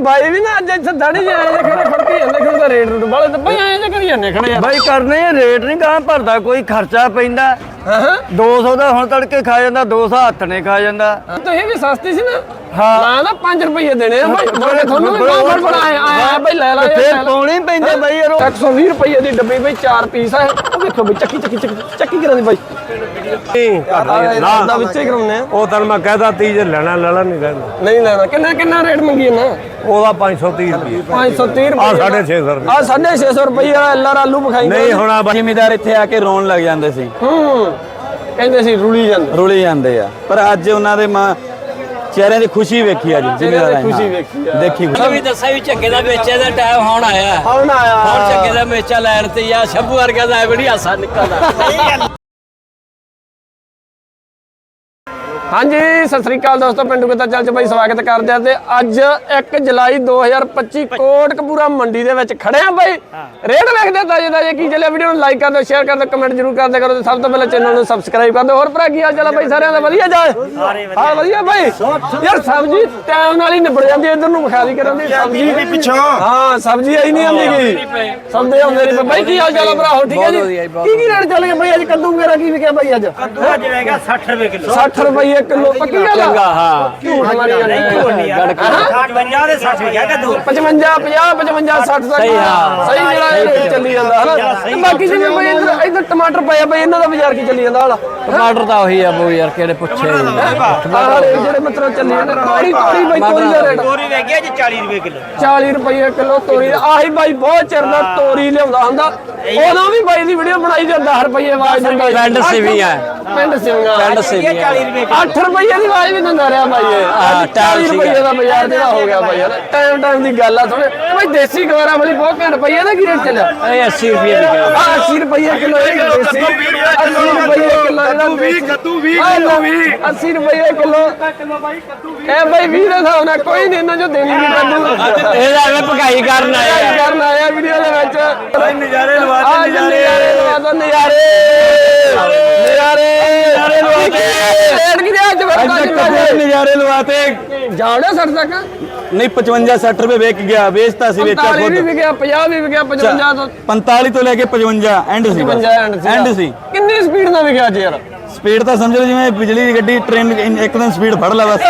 ਬਾਈ ਵੀ ਨਾ ਅੱਜ ਇੱਥੇ ਦਾੜੀ ਜੇ ਆਏ ਖੜੇ ਰੇਟ ਰੂਟ ਤੇ ਬਈ ਐਂ ਜੇ ਕਰੀ ਜਾਂਦੇ ਖੜੇ ਯਾਰ। ਬਾਈ ਕਰਨੇ ਆ, ਰੇਟ ਨਹੀਂ ਕਹਾਂ ਭਰਦਾ ਕੋਈ ਖਰਚਾ ਪੈਂਦਾ। ਹਾਂ ਹਾਂ 200 ਦਾ ਹੁਣ ਤੜਕੇ ਖਾ ਜਾਂਦਾ 200 ਹੱਥ ਨੇ ਖਾ ਜਾਂਦਾ। ਤੁਸੀਂ ਵੀ ਸਸਤੀ ਸੀ ਨਾ। ਹਾਂ। ਮੈਂ ਨਾ 5 ਰੁਪਏ ਦੇਣੇ ਆ ਬਾਈ। ਬੜੇ ਤੁਹਾਨੂੰ ਵੀ ਬਾਹਰ ਬੜਾ ਆਇਆ ਆਇਆ ਬਈ ਲੈ ਲੈ ਫੇਰ ਪਾਉਣੇ ਪੈਂਦੇ ਬਾਈ ਯਾਰ ਉਹ। 120 ਰੁਪਏ ਦੀ ਡੱਬੀ ਬਈ 4 ਪੀਸ ਆ ਉਹ ਵੇਖੋ ਬਈ ਚੱਕੀ ਚੱਕੀ ਚੱਕੀ ਚੱਕੀ ਕਰਾਂਦੀ ਬਾਈ। ਦਾ ਵਿੱਚੇ ਕਰਾਉਨੇ ਆ। ਉਹ ਤਾਂ ਮੈਂ ਕਹਦਾ 30 ਜੇ ਲੈਣਾ ਲੈਣਾ ਨਹੀਂ ਲੈਣਾ। ਨਹੀਂ ਲੈਣਾ। ਕਿੰਨਾ ਕਿੰਨਾ ਰੇਟ ਮੰਗੀ ਨਾ? ਉਹਦਾ 530 ਰੁਪਏ 530 ਆ ਰੁਪਏ 650 ਰੁਪਏ। ਆ 650 ਰੁਪਏ ਵਾਲਾ ਐਲਆਰ ਆਲੂ ਵਿਖਾਈ ਨਹੀਂ ਹੁਣ ਆ ਜ਼ਿਮੀਦਾਰ ਇੱਥੇ ਆ ਕੇ ਰੋਣ ਲੱਗ ਜਾਂਦੇ ਸੀ। ਹੂੰ ਕਹਿੰਦੇ ਸੀ ਰੁਲੀ ਜਾਂਦੇ। ਰੁਲੀ ਜਾਂਦੇ ਆ। ਪਰ ਅੱਜ ਉਹਨਾਂ ਦੇ ਮਾਂ ਚਿਹਰਿਆਂ ਦੀ ਖੁਸ਼ੀ ਵੇਖੀ ਅੱਜ ਜ਼ਿਮੀਦਾਰ ਦੀ ਖੁਸ਼ੀ ਵੇਖੀ। ਦੇਖੀ ਵੀ ਦੱਸਿਆ ਵੀ ਝੱਗੇ ਦਾ ਵੇਚੇ ਦਾ ਟਾਈਮ ਹੁਣ ਆਇਆ। ਹੁਣ ਆਇਆ। ਹੁਣ ਝੱਗੇ ਦਾ ਮੇਚਾ ਲੈਣ ਤੇ ਆ ਸ਼ੰਭੂ ਵਰਗਾ ਦਾ ਬੜੀ ਹਾਸਾ ਨਿਕਲਦਾ। ਹਾਂਜੀ ਸਤਿ ਸ੍ਰੀ ਅਕਾਲ ਦੋਸਤੋ ਪਿੰਡੂ ਕਿਤਾ ਚੱਲ ਚ ਬਾਈ ਸਵਾਗਤ ਕਰਦੇ ਆ ਤੇ ਅੱਜ 1 ਜੁਲਾਈ 2025 ਕੋਟਕਪੂਰਾ ਮੰਡੀ ਦੇ ਵਿੱਚ ਖੜੇ ਆ ਬਾਈ। ਰੇਟ ਵੇਖਦੇ ਤਾਜੇ ਤਾਜੇ ਕੀ ਚੱਲਿਆ? ਵੀਡੀਓ ਨੂੰ ਲਾਈਕ ਕਰ ਦਿਓ ਸ਼ੇਅਰ ਕਰ ਦਿਓ ਕਮੈਂਟ ਜ਼ਰੂਰ ਕਰਦੇ ਕਰੋ ਤੇ ਸਭ ਤੋਂ ਪਹਿਲਾਂ ਚੈਨਲ ਨੂੰ ਸਬਸਕ੍ਰਾਈਬ ਕਰ ਦਿਓ। ਹੋਰ ਭਰਾ ਕੀ ਹਾਲ ਚਾਲ ਆ ਬਾਈ? ਸਾਰਿਆਂ ਦਾ ਵਧੀਆ ਜਾ? ਹਾਂ ਵਧੀਆ ਬਾਈ। ਯਾਰ ਸਬਜ਼ੀ ਟਾਈਮ ਨਾਲ ਹੀ ਨਿਬੜ ਜਾਂਦੀ ਇਧਰ ਨੂੰ ਵਿਖਾ ਦੀ ਕਰਨ ਦੀ ਸਬਜ਼ੀ। ਵੀ ਪਿੱਛੋਂ। ਹਾਂ ਸਬਜ਼ੀ ਆਈ ਨਹੀਂ ਆਉਂਦੀ ਗੀ ਸਬਜ਼ੀ ਆਉਂਦੇ ਨਹੀਂ ਬਾਈ ਕੀ ਹਾਲ ਚਾਲ ਆ ਭਰਾ? ਹੋ ਠੀਕ ਹੈ ਜੀ? ਕੀ ਕੀ ਰੇਟ ਚੱਲ ਗਿਆ ਬਾਈ ਅੱਜ? ਕੱਦੂ ਵਗੈਰਾ ਕੀ ਵਿਕਿਆ ਬਾਈ ਅੱਜ? ਕੱਦੂ ਅੱਜ ਵੇਗਾ 60 ਰੁਪਏ ਕਿਲੋ। 60 ਰੁਪਏ ਕਿਲੋ ਪੱਕੀ ਗੱਲ ਚੰਗਾ ਹਾਂ। ਝੂਠ ਮਾਰੀ ਜਾਂਦੇ ਗੜਕਾ 50 ਦੇ 60 ਵਿਕਿਆ ਕਦੂ 55 50 55 60 ਤੱਕ ਸਹੀ ਹਾਂ। ਸਹੀ ਜਿਹੜਾ ਇਹ ਚੱਲੀ ਜਾਂਦਾ ਹਨਾ? ਤੇ ਬਾਕੀ ਜਿਵੇਂ ਬਈ ਇੱਧਰ ਇੱਧਰ ਟਮਾਟਰ ਪਿਆ ਬਈ ਇਹਨਾਂ ਦਾ ਬਾਜ਼ਾਰ ਕੀ ਚੱਲੀ ਜਾਂਦਾ ਹਾਲਾ ਟਮਾਟਰ ਤਾਂ ਉਹੀ ਆ ਬੋ ਯਾਰ ਕਿਹੜੇ ਪੁੱਛੇ ਜਿਹੜੇ ਮਤਲਬ ਚੱਲੀ ਜਾਂਦੇ ਤੋਰੀ ਤੋਰੀ ਬਈ ਤੋਰੀ ਦਾ ਰੇਟ। ਤੋਰੀ ਵੇਗਿਆ ਜੀ 40 ਰੁਪਏ ਕਿਲੋ। 40 ਰੁਪਏ ਕਿਲੋ ਤੋਰੀ ਦਾ। ਆਹੀ ਬਾਈ ਬਹੁਤ ਚਿਰ ਦਾ ਤੋਰੀ ਲਿਆਉਂਦਾ ਹੁੰਦਾ। ਉਦੋਂ ਵੀ ਬਾਈ ਦੀ ਵੀਡੀਓ ਬਣਾਈ ਤੇ 10 ਰੁਪਏ ਆਵਾਜ਼ ਦਿੰਦਾ। ਸੀ। ਪਿੰਡ ਸਿਵੀਆਂ। ਪਿੰਡ ਸਿਵੀਆਂ। ਪਿੰਡ ਸਿਵੀਆਂ। 40 ਰੁਪਏ 8 ਰੁਪਏ ਦੀ ਆਵਾਜ਼ ਵੀ ਦਿੰਦਾ ਰਿਹਾ ਬਾਈ ਇਹ ਹਾਂ, ਟਾਈਮ 40 ਸੀਗਾ। ਰੁਪਏ ਦਾ ਬਾਜ਼ਾਰ ਜਿਹੜਾ ਹੋ ਗਿਆ ਬਾਈ ਯਾਰ ਟਾਈਮ ਟਾਈਮ ਦੀ ਗੱਲ ਆ ਥੋੜੇ ਬਾਈ ਦੇਸੀ ਗਵਾਰਾ ਵਾਲੀ ਬਹੁਤ ਘੱਟ ਪਈ ਨਾ ਕੀ ਰੇਟ ਚੱਲਿਆ? ਇਹ 80 ਰੁਪਏ ਦੀ ਆ। 80 ਰੁਪਏ ਕਿਲੋ ਇਹ ਦੇਸੀ। 80 ਰੁਪਏ ਕਿਲੋ ਇਹਦਾ ਕੱਦੂ 20 ਕਿਲੋ 80 ਰੁਪਏ ਕਿਲੋ। ਇਹ ਬਾਈ 20 ਦੇ ਹਿਸਾਬ ਨਾਲ ਕੋਈ ਨਹੀਂ ਇਹਨਾਂ ਜੋ ਦੇਣੀ ਨਹੀਂ ਕੱਦੂ। ਇਹਦਾ ਐਵੇਂ ਭਗਾਈ ਕਰਨ ਆਇਆ ਇਹ ਕਰਨ ਆਇਆ ਵੀਡੀਓ ਦੇ ਵਿੱਚ। ਨਜ਼ਾਰੇ ਲਵਾ ਦੇ ਨਜ਼ਾਰੇ। ਲਵਾ ਦੋ ਨਜ਼ਾਰੇ। ਨਜ਼ਾਰੇ। ਨਜ਼ਾਰੇ। ਲਵਾ ਰੇਟ ਕੀ ਰਿਹਾ ਅੱਜ ਵਰਤਾ ਨਜ਼ਾਰੇ ਲਵਾਤੇ। ਜਾਣਿਆ ਸੜ ਤੱਕ? ਨਹੀਂ 55 60 ਰੁਪਏ ਵੇਚ ਗਿਆ ਵੇਚਤਾ ਸੀ ਵੇਚਿਆ 45 ਵੀ ਖੁਦ ਵਿਕਿਆ 50 ਵੀ ਵਿਕਿਆ 55 ਤੋਂ 45 ਤੋਂ ਲੈ ਕੇ 55 and C 55 and C. And ਸੀ। ਕਿੰਨੀ ਸਪੀਡ ਨਾਲ ਵਿਕਿਆ ਅੱਜ ਯਾਰ? ਸਪੀਡ ਤਾਂ ਸਮਝ ਲਓ ਜਿਵੇਂ ਬਿਜਲੀ ਦੀ ਗੱਡੀ ਟ੍ਰੇਨ ਇੱਕਦਮ ਸਪੀਡ ਫੜ ਲਾ ਬਸ।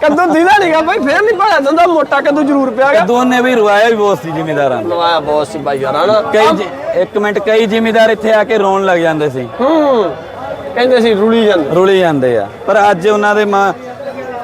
ਕੱਦੂ ਦੀਦਾ ਨਹੀਂਗਾ ਬਾਈ ਫੇਰ ਨਹੀਂ ਭਾਇਆ ਦੰਦਾ ਮੋਟਾ ਕੱਦੂ ਜ਼ਰੂਰ ਪਿਆ ਗਿਆ ਦੋਨੇ ਵੀ ਰਵਾਇਆ ਵੀ ਬਹੁਤ ਸੀ ਜ਼ਿਮੀਦਾਰਾਂ ਨੇ। ਲਵਾਇਆ ਬਹੁਤ ਸੀ ਬਾਈ ਯਾਰ ਹਨਾ? ਕਈ ਜ਼ਿ- ਇੱਕ ਮਿੰਟ ਕਈ ਜ਼ਿਮੀਦਾਰ ਇੱਥੇ ਆ ਕੇ ਰੋਣ ਲੱਗ ਜਾਂਦੇ ਸੀ। ਹੂੰ। ਕਹਿੰਦੇ ਸੀ ਰੁਲੀ ਜਾਂਦੇ ਰੁਲੀ ਜਾਂਦੇ ਆ ਪਰ ਅੱਜ ਉਹਨਾਂ ਦੇ ਮਾਂ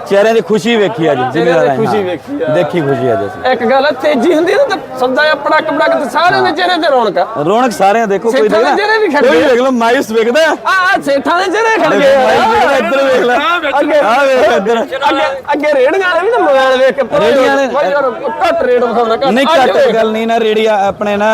ਚਿਹਰਿਆਂ ਦੀ ਖੁਸ਼ੀ ਵੇਖੀ ਅੱਜ ਜ਼ਿਮੀਦਾਰਾਂ ਦੀ, ਖੁਸ਼ੀ। ਵੇਖੀ ਆ। ਦੇਖੀ ਖੁਸ਼ੀ ਅੱਜ ਅਸੀਂ ਇੱਕ ਗੱਲ ਤੇਜ਼ੀ ਹੁੰਦੀ ਨਾ ਤਾਂ ਸੌਦਾ ਆ ਪੜਕ ਤੇ ਸਾਰਿਆਂ ਦੇ ਚਿਹਰੇ ਤੇ ਰੌਣਕ ਆ ਰੌਣਕ ਸਾਰਿਆਂ ਦੇਖੋ ਕੋਈ ਸੇਠਾਂ ਦੇ ਦੇਖਦਾ ਚਿਹਰੇ ਵੀ ਖੜ ਕੋਈ। ਦੇਖ ਲਓ ਮਾਇਸ ਵੇਖਦਾ ਆ ਆ ਸੇਠਾਂ ਦੇ ਚਿਹਰੇ ਖੜ ਗਏ ਆ। ਇੱਧਰ ਵੇਖ ਲੈ ਅੱਗੇ ਆ ਵੇਖ ਇੱਧਰ ਅੱਗੇ ਅੱਗੇ ਰੇੜੀਆਂ ਵਾਲੇ ਵੀ ਨਾ ਮੋਬਾਈਲ ਵੇਖ ਕੇ ਪਰੇ ਰੇਹੜੀਆਂ ਵਾਲੇ- ਘੱਟ ਰੇਟ ਵਿਖਾਉਣਾ ਘੱਟ ਨਹੀਂ ਘੱਟ ਵੇਖ। ਗੱਲ ਨਹੀਂ ਨਾ ਰੇੜੀ ਆਪਣੇ ਨਾ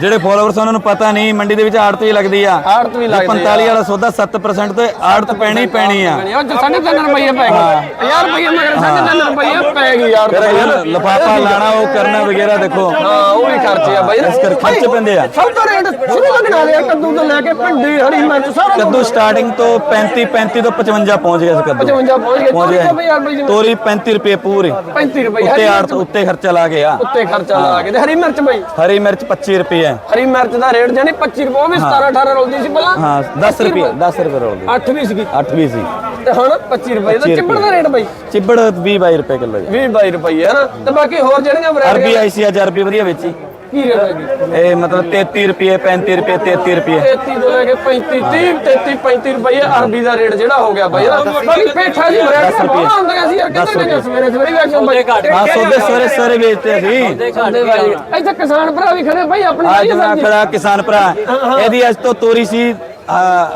ਜਿਹੜੇ ਫੋਲੋਅਰਸ ਉਹਨਾਂ ਨੂੰ ਪਤਾ ਨਹੀਂ ਮੰਡੀ ਦੇ ਵਿੱਚ ਆੜਤ ਵੀ ਲੱਗਦੀ ਆ। ਆੜਤ ਵੀ ਲੱਗਦੀ ਆ। 45 ਵਾਲਾ ਸੌਦਾ 7% ਤੇ ਆੜਤ ਪੈਣੀ ਪੈਣੀ ਆ। ਉਹ ਸਾਢੇ ਤਿੰਨ ਰੁਪਏ ਪੈ ਗਏ 1000 ਰੁਪਏ ਮਗਰ ਸਾਢੇ ਤਿੰਨ ਰੁਪਏ ਪੈ ਗਈ ਯਾਰ ਫਿਰ ਯਾਰ ਲਫਾਫਾ ਲਾਣਾ ਉਹ ਕਰਨਾ ਵਗੈਰਾ ਦੇਖੋ। ਹਾਂ ਉਹ ਵੀ ਖਰਚੇ ਆ ਬਾਈ। ਇਸ ਕਰ ਖਰਚੇ ਪੈਂਦੇ ਆ। ਸਭ ਤੋਂ ਰੇਟ ਸ਼ੁਰੂ ਤੋਂ ਗਿਣਾ ਲਿਆ ਕੱਦੂ ਤੋਂ ਲੈ ਕੇ ਭਿੰਡੀ ਹਰੀ ਮਿਰਚ ਸਾਰਾ ਕੁਝ। ਕੱਦੂ ਸਟਾਰਟਿੰਗ ਤੋਂ 35 35 ਤੋਂ 55 ਪਹੁੰਚ ਗਿਆ ਸੀ ਕੱਦੂ। 55 ਪਹੁੰਚ ਗਿਆ। ਤੋਰੀ 35 ਰੁਪਏ ਪੂਰੇ। 35 ਰੁਪਏ ਉੱਤੇ ਆੜਤ ਉੱਤੇ ਖਰਚਾ ਲਾ ਗਿਆ। ਉੱਤੇ ਖਰਚਾ ਲਾ ਕੇ ਤੇ ਹਰੀ ਮਿਰਚ ਬਾਈ। ਹਰੀ ਮਿਰਚ 25 ਰੁਪਏ ਹੈ। ਹਰੀ ਮਿਰਚ ਦਾ ਰੇਟ ਜਾਨੀ 25 ਰੁਪਏ ਉਹ ਵੀ 17 18 ਰੁਲਦੀ ਸੀ ਪਹਿਲਾਂ। ਹਾਂ 10 ਰੁਪਏ 10 ਰੁਪਏ ਰੋਲ 8 ਵੀ ਸੀਗੀ। 8 ਵੀ ਸੀ। ਤੇ ਹੁਣ 25 ਰੁਪਏ ਦਾ 25 ਚਿੱਬੜ ਦਾ ਰੇਟ ਬਾਈ। ਚਿੱਬੜ 20 22 ਰੁਪਏ ਕਿਲੋ ਜੀ। 20 22 ਰੁਪਏ ਹੈ ਨਾ। ਤੇ ਬਾਕੀ ਹੋਰ ਜਿਹੜੀਆਂ ਅਰਬੀ ਵੈਰਾਈਟੀਆਂ ਆਈਸੀ 1000 ਰੁਪਏ ਵਧੀਆ ਵੇਚੀ। ਕੀ ਰੇਟ ਹੈਗੀ ਇਹ ਮਤਲਬ 33 ਰੁਪਏ 35 ਰੁਪਏ 33 ਰੁਪਏ। 33 ਤੋਂ ਲੈ ਕੇ 35 30 33 35 ਰੁਪਏ ਅਰਬੀ ਦਾ ਰੇਟ ਜਿਹੜਾ ਹੋ ਗਿਆ ਬਾਈ। ਬਾਕੀ ਪੇਠਾ ਜੀ ਵੈਰਾਈਟੀ ਬਹੁਤ ਸੀ ਯਾਰ ਸਵੇਰੇ ਸਵੇਰੇ ਵੇਚੋ ਬਾਈ ਹਾਂ ਸੌਦੇ ਸਵੇਰੇ ਸਵੇਰੇ ਵੇਚਦੇ ਸੀ। ਬਾਈ ਇੱਥੇ ਕਿਸਾਨ ਭਰਾ ਵੀ ਖੜੇ ਬਾਈ ਆਪਣੀ। ਖੜਾ ਕਿਸਾਨ ਭਰਾ। ਇਹਦੀ ਅੱਜ ਤੋਂ ਤੋਰੀ ਸੀ